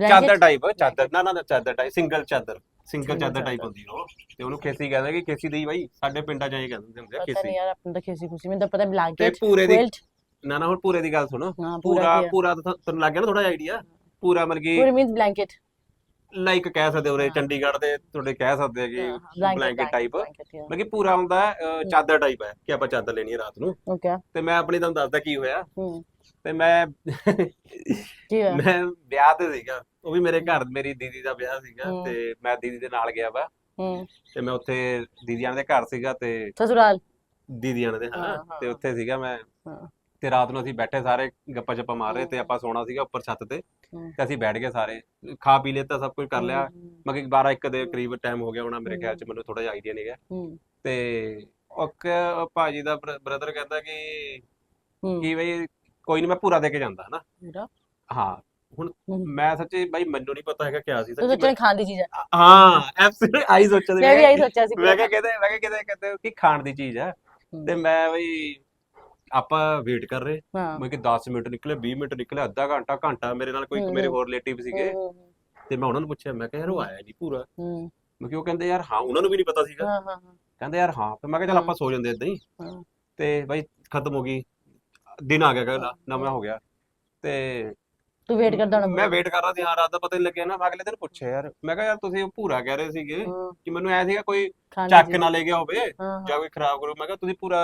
ਚਾਦਰ ਟਾਈਪ ਚਾਦਰ। ਨਾ ਨਾ ਨਾ, ਚਾਦਰ ਟਾਈਪ ਸਿੰਗਲ ਚਾਦਰ। ਸਿੰਗਲ ਚਾਦਰ ਟਾਈਪ। ਹੁੰਦੀ ਉਹ ਤੇ ਉਹਨੂੰ ਖੇਸੀ ਕਹਿੰਦੇ ਕਿ ਖੇਸੀ ਦੀ ਬਾਈ। ਸਾਡੇ ਪਿੰਡਾਂ 'ਚ ਐਂ ਕਹਿੰਦੇ ਹੁੰਦੇ ਆ ਪਤਾ ਖੇਸੀ। ਨਹੀਂ ਯਾਰ ਆਪਣਾ ਤਾਂ ਖੇਸੀ ਖੁਸ਼ੀ ਮੈਨੂੰ ਤਾਂ ਪਤਾ ਤੇ ਬਲੈਂਕਟ ਪੂਰੇ ਦੀ ਨਾ ਨਾ ਹੁਣ ਪੂਰੇ ਦੀ ਗੱਲ ਸੁਣੋ। ਹਾਂ ਪੂਰਾ ਪੂਰਾ ਕੀ ਆ? ਪੂਰਾ ਤਾਂ ਤੁਹਾਨੂੰ ਲੱਗ ਗਿਆ ਨਾ ਥੋੜਾ ਜਿਹਾ ਆਈਡੀਆ ਪੂਰਾ ਮਤਲਬ ਕਿ ਪੂਰੇ ਮੀਨਸ ਬਲੈਂਕਟ ਲਾਈਕ ਕਹਿ ਸਕਦੇ ਹੋ ਉਰੇ ਹਾਂ। ਚੰਡੀਗੜ੍ਹ ਦੇ ਤੁਹਾਡੇ ਕਹਿ ਸਕਦੇ ਆ ਕਿ ਬਲੈਂਕਟ ਟਾਈਪ ਮਤਲਬ ਕਿ ਪੂਰਾ ਹੁੰਦਾ ਹੈ, ਅਹ, ਚਾਦਰ ਟਾਈਪ ਹੈ ਕਿ ਆਪਾਂ ਚਾਦਰ ਲੈਣੀ ਹੈ ਰਾਤ ਨੂੰ। ਓਕੇ ਤੇ ਮੈਂ ਆਪਣੀ ਤੁਹਾਨੂੰ ਦੱਸਦਾ ਕੀ ਹੋਇਆ। ਹੂੰ। ਤੇ ਮੈਂ ਕੀ ਹੋਇਆ? ਮੈਂ ਵਿਆਹ ਤੇ ਸੀਗਾ। ਉਹ ਵੀ ਮੇਰੇ ਘਰ ਮੇਰੀ ਦੀਦੀ ਦਾ ਵਿਆਹ ਸੀਗਾ। ਤੇ ਮੈਂ ਦੀਦੀ ਦੇ ਨਾਲ ਗਿਆ ਵਾ ਹੂੰ ਤੇ ਮੈਂ ਉੱਥੇ ਦੀਦੀ ਆਣ ਦੇ ਘਰ ਸੀਗਾ ਤੇ ਸਸੁਰਾਲ ਦੀਦੀ ਆਣ ਦੇ ਹਾਂ, ਹਾਂ ਹਾਂ। ਤੇ ਉੱਥੇ ਸੀਗਾ ਮੈਂ ਹਾਂ। ਤੇ ਰਾਤ ਨੂੰ ਅਸੀਂ ਬੈਠੇ ਸਾਰੇ ਗੱਪਾਂ ਚੱਪਾਂ ਮਾਰ ਰਹੇ ਤੇ। ਆਪਾਂ ਸੋਣਾ ਸੀਗਾ ਉੱਪਰ ਛੱਤ ਤੇ। ਤੇ ਅਸੀਂ ਬੈਠ ਗਏ ਸਾਰੇ ਖਾ ਪੀ ਲਿਆ ਸਭ ਕੁਝ ਕਰ ਲਿਆ ਹੂੰ, ਮੈਂ ਕਿ 12 1 ਦੇ। ਕਰੀਬ ਟਾਈਮ ਹੋ ਗਿਆ ਹੋਣਾ ਮੇਰੇ ਖਿਆਲ ਚ। ਮੈਨੂੰ ਥੋੜਾ ਜਿਹਾ ਆਈਡੀਆ ਨਹੀਂ ਗਿਆ ਹੂੰ ਤੇ ਉਹ ਕ- ਉਹ ਭਾਜੀ ਦਾ ਬ੍ਰਦਰ ਕਹਿੰਦਾ ਕਿ ਹੂੰ ਕਿ ਬਈ ਕੋਈ ਨਹੀਂ ਮੈਂ ਪੂਰਾ ਦੇ ਕੇ ਜਾਂਦਾ ਹਨਾ ਪੂਰਾ ਹਾਂ ਹੁਣ ਮੈਂ ਸੱਚੀ ਬਾਈ ਮੈਨੂੰ ਨਹੀਂ ਪਤਾ ਹੈਗਾ ਕਿਆ ਸੀ ਤੂੰ ਸੱਚੀ ਸੋਚਣ ਖਾਣ ਦੀ ਚੀਜ਼ ਹੈ ਹਾਂ ਐਬਸੋਲੂਟ ਆਈ ਸੋਚਦੇ ਮੈਂ ਵੀ ਆਹੀ ਸੋਚਿਆ ਸੀ। ਮੈਂ ਕਿਹਾ ਕਹਿੰਦੇ ਮੈਂ ਕਿਹਾ ਕਹਿੰਦੇ ਕਹਿੰਦੇ ਕਿ ਖਾਣ ਦੀ ਚੀਜ਼ ਆ। ਹਮ। ਤੇ ਮੈਂ ਬਈ ਆਪਾਂ ਵੇਟ ਕਰ ਰਹੇ। ਹਾਂ। ਮੈਂ ਕਿ 10 ਮਿੰਟ ਨਿਕਲੇ 20 ਮਿੰਟ ਨਿਕਲੇ ਅੱਧਾ ਘੰਟਾ ਘੰਟਾ ਮੇਰੇ ਨਾਲ ਕੋਈ ਇੱਕ ਮੇਰੇ। ਹੋਰ ਰਿਲੇਟਿਵ ਸੀਗੇ। ਹੂੰ, ਤੇ ਮੈਂ ਉਹਨਾਂ ਨੂੰ ਪੁੱਛਿਆ ਮੈਂ ਕਿਹਾ ਯਾਰ ਉਹ ਆਇਆ ਨਹੀਂ ਪੂਰਾ। ਹੂੰ। ਮੈਂ ਕਿਹਾ ਉਹ ਕਹਿੰਦੇ ਯਾਰ ਹਾਂ ਉਹਨਾਂ ਨੂੰ ਵੀ ਨਹੀਂ ਪਤਾ ਸੀਗਾ। ਹਾਂ ਹਾਂ ਹਾਂ। ਕਹਿੰਦੇ ਯਾਰ ਹਾਂ ਫਿਰ ਮੈਂ ਕਿਹਾ ਚੱਲ। ਆਪਾਂ ਸੋ ਜਾਂਦੇ ਇਦਾਂ ਹੀ। ਹਾਂ। ਤੇ ਬਾਈ ਖਤਮ ਹੋ ਗਈ। ਦਿਨ ਆ ਗਿਆ ਕਹਿੰਦਾ ਹਾਂ, ਨਵਾਂ ਹੋ ਗਿਆ। ਤੇ ਤੂੰ ਵੇਟ ਕਰਦਾ ਹੋਣਾ ਮੈਂ ਵੇਟ ਕਰ ਰਿਹਾ ਸੀ ਹਾਂ ਰਾਤ ਦਾ ਪਤਾ ਨਹੀਂ ਲੱਗਿਆ ਨਾ ਮੈਂ ਅਗਲੇ ਦਿਨ ਪੁੱਛਿਆ ਯਾਰ ਮੈਂ ਕਿਹਾ ਯਾਰ ਤੁਸੀਂ ਉਹ ਭੂਰਾ ਕਹਿ ਰਹੇ ਸੀਗੇ ਹਾਂ। ਕਿ ਮੈਨੂੰ ਐ ਸੀਗਾ ਕੋਈ ਚੱਕ। ਨਾ ਲੈ ਗਿਆ ਹੋਵੇ ਹਾਂ ਜਾਂ ਕੋਈ ਖਰਾਬ ਕਰੂ। ਮੈਂ ਕਿਹਾ ਤੁਸੀਂ ਪੂਰਾ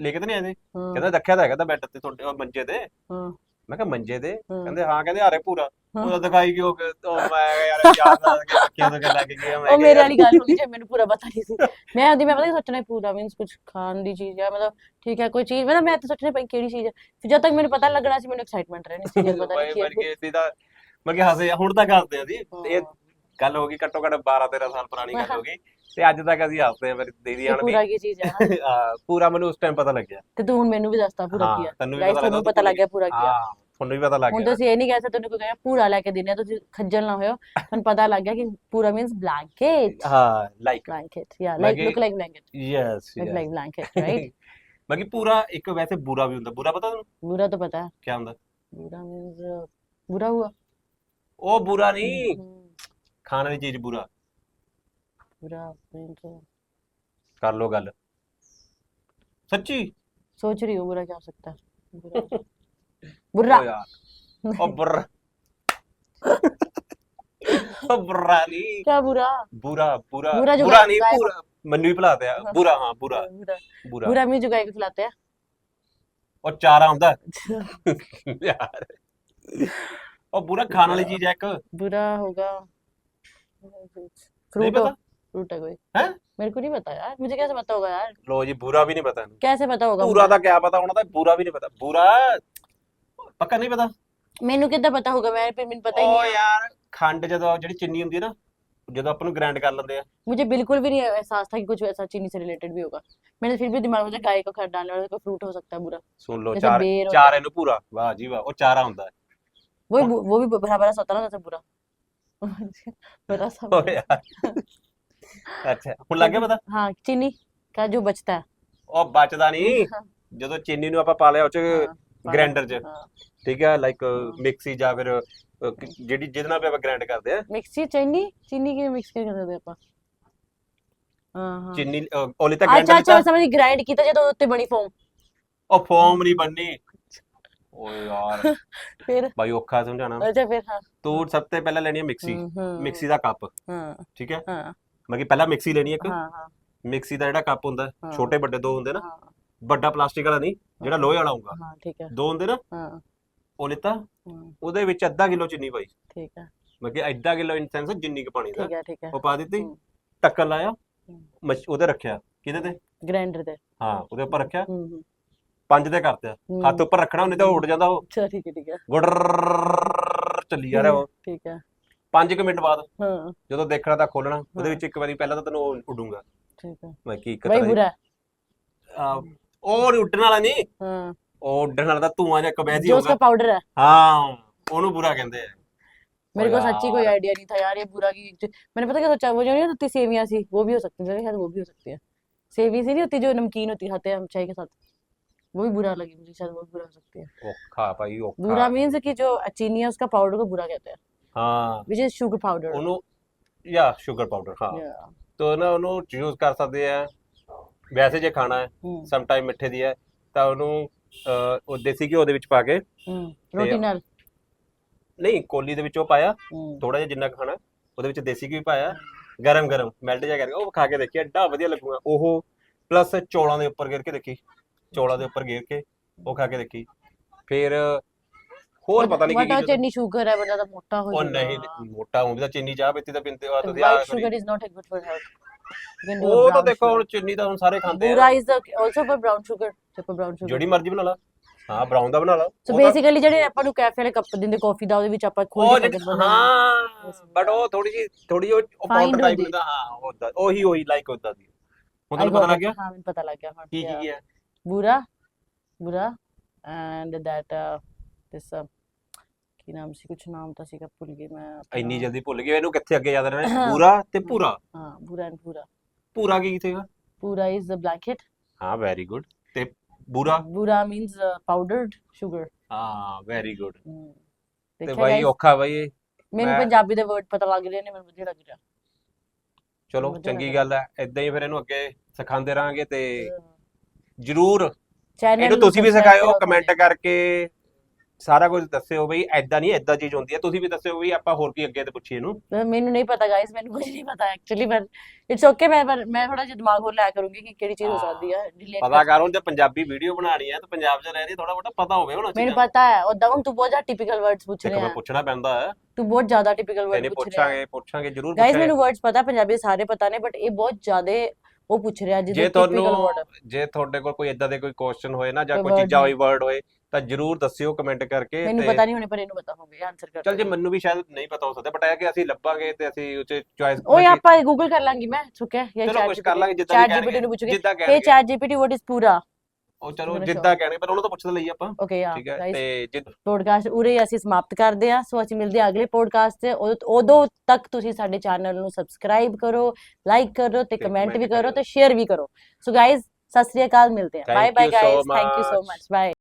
ਲੈ ਕੇ ਤਾਂ ਨਹੀਂ ਆਏ? ਹਾਂ। ਕਹਿੰਦਾ ਰੱਖਿਆ ਤਾਂ ਹੈਗਾ ਤਾਂ ਬੈੱਡ ਤੇ ਤੁਹਾਡੇ ਮੰਜੇ ਤੇ। ਹਾਂ। ਮੈਂ ਕਿਹਾ ਮੰਜੇ ਤੇ। ਕਹਿੰਦੇ ਹਾਂ ਕਹਿੰਦੇ ਆਰੇ ਪੂਰਾ। ਉਹਦਾ ਦਿਖਾਈ ਕਿਉਂ ਕਿ ਉਹ ਮੈਂ ਕਿਹਾ ਯਾਰ ਯਾਦ ਆ ਗਿਆ ਕਿਉਂ ਤਾਂ ਲੱਗ ਗਿਆ ਮੈਂ ਉਹ ਮੇਰੇ ਵਾਲੀ ਗੱਲ ਹੋ ਗਈ ਜੇ ਮੈਨੂੰ ਪੂਰਾ ਪਤਾ ਨਹੀਂ ਸੀ। ਮੈਂ ਉਹਦੀ ਮੈਂ ਪਤਾ ਕੀ ਸੋਚਣਾ ਪੂਰਾ ਮੀਨਸ ਕੁਝ ਖਾਣ ਦੀ ਚੀਜ਼ ਹੈ ਮਤਲਬ ਠੀਕ ਹੈ ਕੋਈ ਚੀਜ਼ ਮਤਲਬ ਮੈਂ ਤਾਂ ਸੋਚਣਾ ਪਈ ਕਿਹੜੀ ਚੀਜ਼ ਹੈ ਫਿਰ ਜਦ ਤੱਕ ਮੈਨੂੰ ਪਤਾ ਲੱਗਣਾ ਸੀ ਮੈਨੂੰ ਐਕਸਾਈਟਮੈਂਟ ਰਹਿਣੀ ਸੀ ਜਦ ਪਤਾ ਨਹੀਂ ਕੀ ਕੇ ਇਦਾਂ ਮੈਂ ਕਿਹਾ ਹੱਸੇ ਹੁਣ ਤੱਕ ਹੱਸਦੇ ਆ ਜੀ। ਇਹ। ਗੱਲ ਹੋ ਗਈ ਘੱਟੋ ਘੱਟ 12 13 ਸਾਲ ਪੁਰਾਣੀ ਗੱਲ ਹੋ ਗਈ। ਤੇ ਅੱਜ ਤੱਕ ਅਸੀਂ ਹੱਸਦੇ ਆ ਮੇਰੀ ਦੀਦੀ ਆਣ ਦੀ। ਪੂਰਾ ਕੀ ਚੀਜ਼ ਹੈ ਨਾ। ਹਾਂ, ਪੂਰਾ ਮੈਨੂੰ ਉਸ ਟਾਈਮ ਪਤਾ ਲੱਗਿਆ। ਤੇ ਤੂੰ ਹੁਣ ਮੈਨੂੰ ਵੀ ਦੱਸਤਾ ਪੂਰਾ ਕੀ ਹੈ ਤੈਨੂੰ ਵੀ Guys, ਪਤਾ ਤੁਹਾਨੂੰ ਲੱਗਾ ਪਤਾ ਲੱਗ ਗਿਆ ਪੂਰਾ ਕੀ ਹੈ ਹਾਂ ਤੁਹਾਨੂੰ ਵੀ ਪਤਾ ਲੱਗ ਹੁਣ ਗਿਆ। ਤੁਸੀਂ ਇਹ ਨਹੀਂ ਕਹਿ ਸਕਦੇ ਤੁਹਾਨੂੰ ਕੋਈ ਕਹੇ ਪੂਰਾ ਲੈ ਕੇ ਦਿੰਨੇ ਤੁਸੀਂ ਖੱਜਲ ਨਾ ਹੋਇਓ। ਤੁਹਾਨੂੰ ਪਤਾ ਲੱਗ ਗਿਆ ਕਿ ਪੂਰਾ ਮੀਨਸ ਬਲੈਂਕੇਟ ਹਾਂ ਲਾਈਕ ਬਲੈਂਕੇਟ ਯਾ like Blanket. Look like blanket yes look like blanket right ਬਾਕੀ ਪੂਰਾ ਇੱਕ ਵੈਸੇ ਬੁਰਾ ਵੀ ਹੁੰਦਾ। ਬੁਰਾ ਪਤਾ ਤੁਹਾਨੂੰ ਬੁਰਾ ਤਾਂ ਪਤਾ। ਹੈ ਕੀ ਹੁੰਦਾ? ਬੁਰਾ ਮੀਨਸ ਬੁਰਾ ਹੁਆ। ਉਹ ਬੁਰਾ ਨਹੀਂ ਹਮ, ਖਾਣ ਵਾਲੀ ਚੀਜ਼ ਬੁਰਾ। बुरा मीन्स ਕਰ ਲੋ ਗੱਲ ਸੱਚੀ सोच रही हूँ बुरा क्या हो सकता है बुरा ਓ बुरा ਯਾਰ ਉਹ ਬੁਰਾ ਉਹ ਬੁਰਾ ਨਹੀਂ क्या बुरा ਬੁਰਾ ਬੁਰਾ ਬੁਰਾ ਜੋ ਬੁਰਾ ਨਹੀਂ ਗਾਇਬ- ਪੂਰਾ ਮੈਨੂੰ ਵੀ ਭੁਲਾ ਦਿਆ ਬੁਰਾ ਹਾਂ ਬੁਰਾ बुरा ਬੁਰਾ बुरा मीन्स जो गाय को खिलाते हैं ਉਹ ਚਾਰਾ ਹੁੰਦਾ ਯਾਰ ਉਹ ਬੁਰਾ ਖਾਣ ਵਾਲੀ ਚੀਜ਼ ਹੈ ਇੱਕ बुरा होगा नहीं फ्रूट पता रूट है कोई है मेरे को नहीं पता यार मुझे कैसे पता होगा यार लो जी बुरा भी नहीं पता इन्हें। कैसे ਪਤਾ ਹੋਗਾ ਪੂਰਾ ਦਾ ਕਿਆ ਪਤਾ ਉਹਨਾਂ ਦਾ ਪੂਰਾ ਵੀ ਨਹੀਂ ਪਤਾ ਪੂਰਾ ਪੱਕਾ ਨਹੀਂ ਪਤਾ ਮੈਨੂੰ ਕਿੱਦਾਂ ਪਤਾ ਹੋਗਾ ਮੈਂ ਫਿਰ ਮੈਨੂੰ ਪਤਾ ਹੀ ਓ ਨਹੀਂ ਯਾਰ ਖੰਡ ਜਦੋਂ ਜਿਹੜੀ ਚੀਨੀ ਹੁੰਦੀ ਹੈ ਨਾ ਜਦੋਂ ਆਪਾਂ ਨੂੰ ਗ੍ਰਾਈਂਡ ਕਰ ਲੈਂਦੇ ਆ मुझे बिल्कुल भी नहीं एहसास था कि कुछ ऐसा चीनी से रिलेटेड भी होगा मैंने फिर भी दिमाग में सोचा गाय को खर डालने वाला कोई फ्रूट हो सकता है बुरा ਸੁਣ ਲਓ जैसे ਚਾਰ बेर होता ਚਾਰ ਇਹਨੂੰ ਪੂਰਾ ਵਾਹ ਜੀ ਵਾਹ ਉਹ ਚਾਰਾ ਹੁੰਦਾ ਹੈ वो वो भी भरा भरा सा होता है ना जैसे बुरा बुरा सा ਓ ਯਾਰ ਅੱਛਾ ਹੁਣ ਲੱਗ ਗਿਆ ਪਤਾ हाँ चीनी का जो बचता है ਉਹ ਬਚਦਾ ਨਹੀਂ हाँ, ਜਦੋਂ ਚੀਨੀ ਨੂੰ ਆਪਾਂ ਪਾ ਲਿਆ ਉਹ ਚ हाँ, ਗ੍ਰਾਈਂਡਰ ਚ हाँ। ਠੀਕ ਹੈ ਲਾਈਕ ਹਾਂ। ਮਿਕਸੀ ਜਾਂ ਫਿਰ ਅ, ਕ- ਜਿਹੜੀ ਜਿਹਦੇ ਨਾਲ ਵੀ ਆਪਾਂ ਗ੍ਰਾਈਂਡ ਕਰਦੇ ਆ मिक्सी चीनी चीनी के मिक्स कर देते ਆਪਾਂ ਹਾਂ ਹਾਂ ਚੀਨੀ ਅ, ਉਹਲੇ ਤਾਂ ਅੱਛਾ ਗ੍ਰਾਈਂਡਰ ਅੱਛਾ ਮੈਂ ਸਮਝ ਗ੍ਰਾਈਂਡ ਕੀਤਾ ਜਦੋਂ ਉੱਤੇ ਬਣੀ ਫੋਮ ਉਹ ਫੋਮ ਨਹੀਂ ਬਣਨੀ ਓ ਯਾਰ ਫਿਰ ਬਾਈ ਔਖਾ ਸਮਝਾਣਾ ਅੱਛਾ ਫਿਰ ਹਾਂ ਤੂੰ ਸਭ ਤੋਂ ਪਹਿਲਾਂ ਲੈਣੀ ਹੈ ਮਿਕਸੀ ਹਮ, ਹਮ, ਮਿਕਸੀ ਦਾ ਕੱਪ ਹਾਂ ਠੀਕ ਹੈ ਹਾਂ ਮਤਲਬ ਕਿ ਪਹਿਲਾਂ ਮਿਕਸੀ ਲੈਣੀ ਹੈ ਇੱਕ। ਹਾਂ ਹਾਂ। ਮਿਕਸੀ ਦਾ ਜਿਹੜਾ ਕੱਪ ਹੁੰਦਾ ਹਾਂ। ਛੋਟੇ ਵੱਡੇ ਦੋ ਹੁੰਦੇ ਨਾ। ਹਾਂ। ਵੱਡਾ ਪਲਾਸਟਿਕ ਵਾਲਾ ਨਹੀਂ ਜਿਹੜਾ ਲੋਹੇ ਵਾਲਾ ਹੋਊਗਾ। ਹਾਂ ਠੀਕ ਹੈ। ਦੋ ਹੁੰਦੇ ਨਾ ਹਾਂ। ਉਹ ਲਿੱਤਾ। ਹਾਂ, ਉਹਦੇ ਵਿੱਚ ਅੱਧਾ ਕਿਲੋ ਚੀਨੀ ਪਾਈ। ਠੀਕ ਹੈ। ਮਤਲਬ ਕਿ ਅੱਧਾ ਕਿਲੋ ਇਨ ਸੈਂਸ ਜਿੰਨੀ ਕੁ ਪਾਣੀ ਦਾ। ਠੀਕ ਹੈ ਠੀਕ ਹੈ। ਉਹ ਪਾ ਦਿੱਤੀ। ਢੱਕਣ ਲਾਇਆ। ਮੱਛ ਉਹਦੇ ਰੱਖਿਆ। ਕਿਹਦੇ ਤੇ? ਗ੍ਰਾਈਂਡਰ ਤੇ। ਹਾਂ ਉਹਦੇ ਉੱਪਰ ਰੱਖਿਆ। ਹਮ ਹਮ, ਪੰਜ ਤੇ ਕਰਤਿਆ ਹੱਥ ਉੱਪਰ ਰੱਖਣਾ ਨਹੀਂ ਤਾਂ ਉੱਡ ਜਾਂਦਾ ਉਹ। ਅੱਛਾ ਠੀਕ ਹੈ ਠੀਕ ਹੈ। ਗੁੜਰ ਚੱਲੀ ਜਾ ਰਿਹਾ ਉਹ। ਠੀਕ ਹੈ। 5 ਮਿੰਟ ਬਾਅਦ ਹਾਂ ਜਦੋਂ ਦੇਖਣਾ ਤਾਂ ਖੋਲਣਾ ਉਹਦੇ ਵਿੱਚ ਇੱਕ ਵਾਰੀ ਪਹਿਲਾਂ ਤਾਂ ਤੈਨੂੰ ਉਹ ਉੱਡੂਗਾ ਠੀਕ ਹੈ ਮੈਂ ਕੀ ਬਈ ਕਰਾਂ ਬੁਰਾ ਉਹ ਨੀ ਉੱਡਣ ਵਾਲਾ ਨਹੀਂ ਹਾਂ ਉਹ ਉੱਡਣ ਵਾਲਾ ਤਾਂ ਧੂਆਂ ਜਾਂ ਕਬੈਜ ਹੀ ਜੋ ਉਸका ਹੋਗਾ पाउडर है ਹਾਂ ਉਹਨੂੰ ਬੁਰਾ ਕਹਿੰਦੇ ਆ मेरे को सच्ची कोई आइडिया नहीं था यार ये बुरा की मैंने पता क्या सोचा वो जो नहीं होती सेवियां सी वो भी हो सकती है शायद वो भी हो सकती है सेवी सी नहीं होती जो नमकीन होती है, खाते हैं हम चाय के साथ वो भी बुरा लगी मुझे शायद वो भी बुरा हो सकती है ਔਖਾ ਭਾਈ ਔਖਾ बुरा मीन्स कि जो चीनी है उसका पाउडर को बुरा कहते हैं हाँ which is sugar powder. ਉਹਨੂੰ ਯਾ 슈ਗਰ ਪਾਊਡਰ ਹਾਂ। Yeah. ਨਾ ਉਹਨੂੰ ਯੂਜ਼ ਕਰ ਸਕਦੇ ਆ। ਵੈਸੇ ਜੇ ਖਾਣਾ ਹੈ ਸਮ ਟਾਈਮ ਮਿੱਠੇ ਦੀ ਹੈ ਤਾਂ ਉਹਨੂੰ ਉਹ ਦੇਸੀ ਘਿਓ ਦੇ ਵਿੱਚ ਪਾ ਕੇ Mm. Roti Yeah. ਨਹੀਂ ਕੋਲੀ ਦੇ ਵਿੱਚ ਉਹ ਪਾਇਆ ਥੋੜਾ ਜਿਹਾ ਜਿੰਨਾ ਖਾਣਾ ਉਹਦੇ ਵਿੱਚ ਦੇਸੀ ਘਿਓ ਪਾਇਆ। ਗਰਮ ਗਰਮ ਮੈਲਟ ਜਿਹਾ ਕਰਕੇ ਉਹ ਖਾ ਕੇ ਦੇਖੀ ਐਡਾ ਵਧੀਆ ਲੱਗੂਗਾ। ਉਹ ਪਲੱਸ ਚੌਲਾਂ ਦੇ ਉੱਪਰ ਗਿਰ ਕੇ ਦੇਖੀ। ਚੌਲਾਂ ਦੇ ਉੱਪਰ ਗਿਰ ਕੇ ਉਹ ਖਾ ਕੇ ਦੇਖੀ। ਫਿਰ ਹੋਰ ਪਤਾ ਨਹੀਂ ਕੀ ਕੀ ਜਦੋਂ- ਚੀਨੀ ਸ਼ੂਗਰ ਹੈ ਬੰਦਾ ਤਾਂ ਮੋਟਾ ਹੋ ਉਹ ਨਹੀਂ ਮੋਟਾ ਹੁੰਦੀ ਤਾਂ ਚੀਨੀ ਚਾਹ ਪੀਤੀ ਤਾਂ ਪਿੰਦੇ ਬਾਅਦ ਤੇ sugar is not good for health ਉਹ ਤਾਂ ਦੇਖੋ ਹੁਣ ਚੀਨੀ ਤਾਂ ਹੁਣ ਸਾਰੇ ਖਾਂਦੇ ਬੂਰਾ ਆ is also for brown sugar ਦੇਖੋ ਬ੍ਰਾਊਨ ਸ਼ੂਗਰ ਜਿਹੜੀ ਮਰਜ਼ੀ ਬਣਾ ਲਾ। ਹਾਂ ਬਰਾਊਨ ਦਾ ਬਣਾ ਲਾ। ਸੋ ਬੇਸਿਕਲੀ ਜਿਹੜੇ ਆਪਾਂ ਨੂੰ ਕੈਫੇ ਵਾਲੇ ਕੱਪ ਦਿੰਦੇ ਕਾਫੀ ਦਾ ਉਹਦੇ ਵਿੱਚ ਆਪਾਂ ਖੋਲ ਕੇ ਹਾਂ। ਬਟ ਉਹ ਥੋੜੀ ਜੀ ਥੋੜੀ ਉਹ ਪਾਊਡਰ ਟਾਈਪ ਦਾ ਹਾਂ ਉਹ ਉਹੀ ਉਹੀ ਲਾਈਕ ਉਦਾਂ ਦੀ। ਹੁਣ ਤੁਹਾਨੂੰ ਪਤਾ ਲੱਗ ਹਾਂ ਮੈਨੂੰ ਪਤਾ ਲੱਗ ਗਿਆ। ਕੀ ਕੀ ਹੈ? ਬੂਰਾ। ਬੂਰਾ। ਐਂਡ ਦੈਟ ਦਿਸ ਕੀ ਨਾਮ ਸੀ ਕੁਛ ਨਾਮ ਤਾਂ ਸੀਗਾ ਭੁੱਲ ਗਈ ਮੈਂ ਆਪਣਾ। ਇੰਨੀ ਜਲਦੀ ਭੁੱਲ ਗਏ ਇਹਨੂੰ ਕਿੱਥੇ ਅੱਗੇ ਯਾਦ ਰਹਿਣਾ? ਹਾਂ। ਪੂਰਾ ਤੇ ਪੂਰਾ? ਹਾਂ ਬੂਰਾ ਐਂਡ ਪੂਰਾ। ਪੂਰਾ ਕੀ ਸੀਗਾ? ਪੂਰਾ ਇਜ਼ ਦ ਬਲੈਂਕਟ ਹਾਂ ਵੈਰੀ ਗੁੱਡ ਤੇ ਬੂਰਾ? ਬੂਰਾ ਮੀਨਸ ਪਾਊਡਰਡ ਸ਼ੂਗਰ ਹਾਂ ਵੈਰੀ ਗੁੱਡ ਤੇ guys? ਔਖਾ ਬਾਈ ਇਹ। ਮੈਨੂੰ ਮੈਂ- ਪੰਜਾਬੀ ਦੇ ਵਰਡ ਪਤਾ ਲੱਗ ਰਹੇ ਨੇ ਮੈਨੂੰ ਵਧੀਆ ਲੱਗ ਰਿਹਾ। ਚਲੋ ਵਧੀਆ ਚੰਗੀ ਗੱਲ ਹੈ। ਇਦਾਂ ਹੀ ਫਿਰ ਇਹਨੂੰ ਅੱਗੇ ਸਿਖਾਉਂਦੇ ਰਹਾਂਗੇ ਤੇ ਜਰੂਰ। ਚੈਨਲ ਇਹਨੂੰ ਤੁਸੀਂ ਵੀ ਸਿਖਾਇਓ ਕਮੈਂਟ ਕਰਕੇ। ਸਾਰਾ ਕੁਝ ਦੱਸਿਓ ਬਈ ਐਦਾਂ ਨਹੀਂ ਐਦਾਂ ਚੀਜ਼ ਹੁੰਦੀ ਹੈ। ਤੁਸੀਂ ਵੀ ਦੱਸਿਓ ਵੀ ਆਪਾਂ ਹੋਰ ਕੀ ਅੱਗੇ ਤੇ ਪੁੱਛੀਏ ਇਹਨੂੰ। ਮੈਨੂੰ ਨਹੀਂ ਪਤਾ ਗਾਇਸ ਮੈਨੂੰ ਕੁਝ ਨਹੀਂ ਪਤਾ ਐਕਚੁਅਲੀ ਪਰ ਇਟਸ ਓਕੇ ਮੈਂ ਪਰ ਮੈਂ ਥੋੜਾ ਜਿਹਾ ਦਿਮਾਗ ਹੋਰ ਲਾਇਆ ਕਰੂੰਗੀ ਕਿ ਕਿਹੜੀ ਚੀਜ਼ ਹੋ। ਸਕਦੀ ਹੈ relate ਪਤਾ ਕਰ। ਹੁਣ ਜੇ ਪੰਜਾਬੀ ਵੀਡੀਓ ਬਣਾਣੀ ਹੈ ਤਾਂ ਪੰਜਾਬ 'ਚ ਰਹਿ ਰਹੀ ਥੋੜਾ ਬਹੁਤਾ ਪਤਾ ਹੋਵੇ ਹੁਣ ਮੈਨੂੰ ਪਤਾ ਹੈ ਉਦਾਂ ਹੁਣ ਤੂੰ ਬਹੁਤ ਜ਼ਿਆਦਾ ਟਿਪੀਕਲ ਵਰਡਸ ਪੁੱਛ ਇੱਕ ਰਿਹਾ ਮੈਂ ਹੈ। ਪੁੱਛਣਾ ਪੈਂਦਾ ਹੈ। ਤੂੰ ਬਹੁਤ ਜ਼ਿਆਦਾ ਟਿਪੀਕਲ ਵਰਡ ਇਹਨੇ ਪੁੱਛ ਰਿਹਾ ਹੈ। ਪੁੱਛਾਂਗੇ ਪੁੱਛਾਂਗੇ ਜਰੂਰ ਗਾਇਸ ਪੁੱਛਾਂਗੇ। ਮੈਨੂੰ ਵਰਡਸ ਪਤਾ ਪੰਜਾਬੀ ਦੇ ਸਾਰੇ ਪਤਾ ਨੇ ਬਟ ਇਹ ਬਹੁਤ ਜ਼ਿਆਦਾ ਉਹ ਪੁੱਛ ਰਿਹਾ ਜਿਹਦੇ ਜੇ ਤੁਹਾਨੂੰ ਜੇ ਤੁਹਾਡੇ ਕੋਲ ਕੋਈ ਇਦਾਂ ਦੇ ਕੋਈ ਕੁਐਸਚਨ ਹੋਏ ਨਾ ਜਾਂ ਕੋਈ ਕੋਈ word ਚੀਜ਼ਾਂ। ਹੋਈ ਵਰਡ ਹੋਏ ਤਾਂ ਜਰੂਰ ਦੱਸਿਓ ਕਮੈਂਟ ਕਰਕੇ ਮੈਨੂੰ ਪਤਾ ਨਹੀਂ ਹੋਣੇ ਪਰ ਇਹਨੂੰ ਪਤਾ ਹੋਵੇ ਆਨਸਰ ਕਰ ਚਲ ਜੇ ਮੈਨੂੰ ਵੀ ਸ਼ਾਇਦ ਨਹੀਂ ਪਤਾ ਹੋ ਸਕਦਾ ਬਟ ਇਹ ਕਿ ਅਸੀਂ ਲੱਭਾਂਗੇ ਤੇ ਅਸੀਂ ਉੱਤੇ ਚੁਆਇਸ ਓਏ ਆਪਾਂ ਗੂਗਲ ਕਰ ਲਾਂਗੇ ਮੈਂ ਠੀਕ ਹੈ? ਜਾਂ ਚਲੋ ਕੁਝ ਕਰ ਲਾਂਗੇ ਜਿੱਦਾਂ ਚੈਟ ਜੀਪੀਟੀ ਨੂੰ ਪੁੱਛੂਗੇ। ਕਹਿਣਗੇ। ਚੈਟ ਜੀਪੀਟੀ ਵਾਟ ਇਜ਼ ਪੂਰਾ ਉਹ ਚਲੋ ਜਿੱਦਾਂ ਕਹਿਣਗੇ ਪਰ ਉਹਨੂੰ ਤਾਂ ਪੁੱਛ ਲਈ ਆਪਾਂ। ਓਕੇ ਠੀਕ ਹੈ ਤੇ ਪੋਡਕਾਸਟ ਉਰੇ ਹੀ ਅਸੀਂ ਸਮਾਪਤ ਕਰਦੇ ਹਾਂ। ਸੋ ਅਸੀਂ ਮਿਲਦੇ ਹਾਂ ਅਗਲੇ ਪੋਡਕਾਸਟ 'ਚ ਉਦੋਂ ਤੱਕ ਤੁਸੀਂ ਸਾਡੇ ਚੈਨਲ ਨੂੰ ਸਬਸਕ੍ਰਾਈਬ ਕਰੋ ਲਾਈਕ ਕਰੋ ਤੇ ਕਮੈਂਟ ਵੀ ਕਰੋ। ਤੇ ਸ਼ੇਅਰ ਵੀ ਕਰੋ। ਸੋ ਗਾਇਜ਼ ਸਤਿ ਸ੍ਰੀ ਅਕਾਲ ਮਿਲਦੇ Thank bye bye guys thank you so. Much bye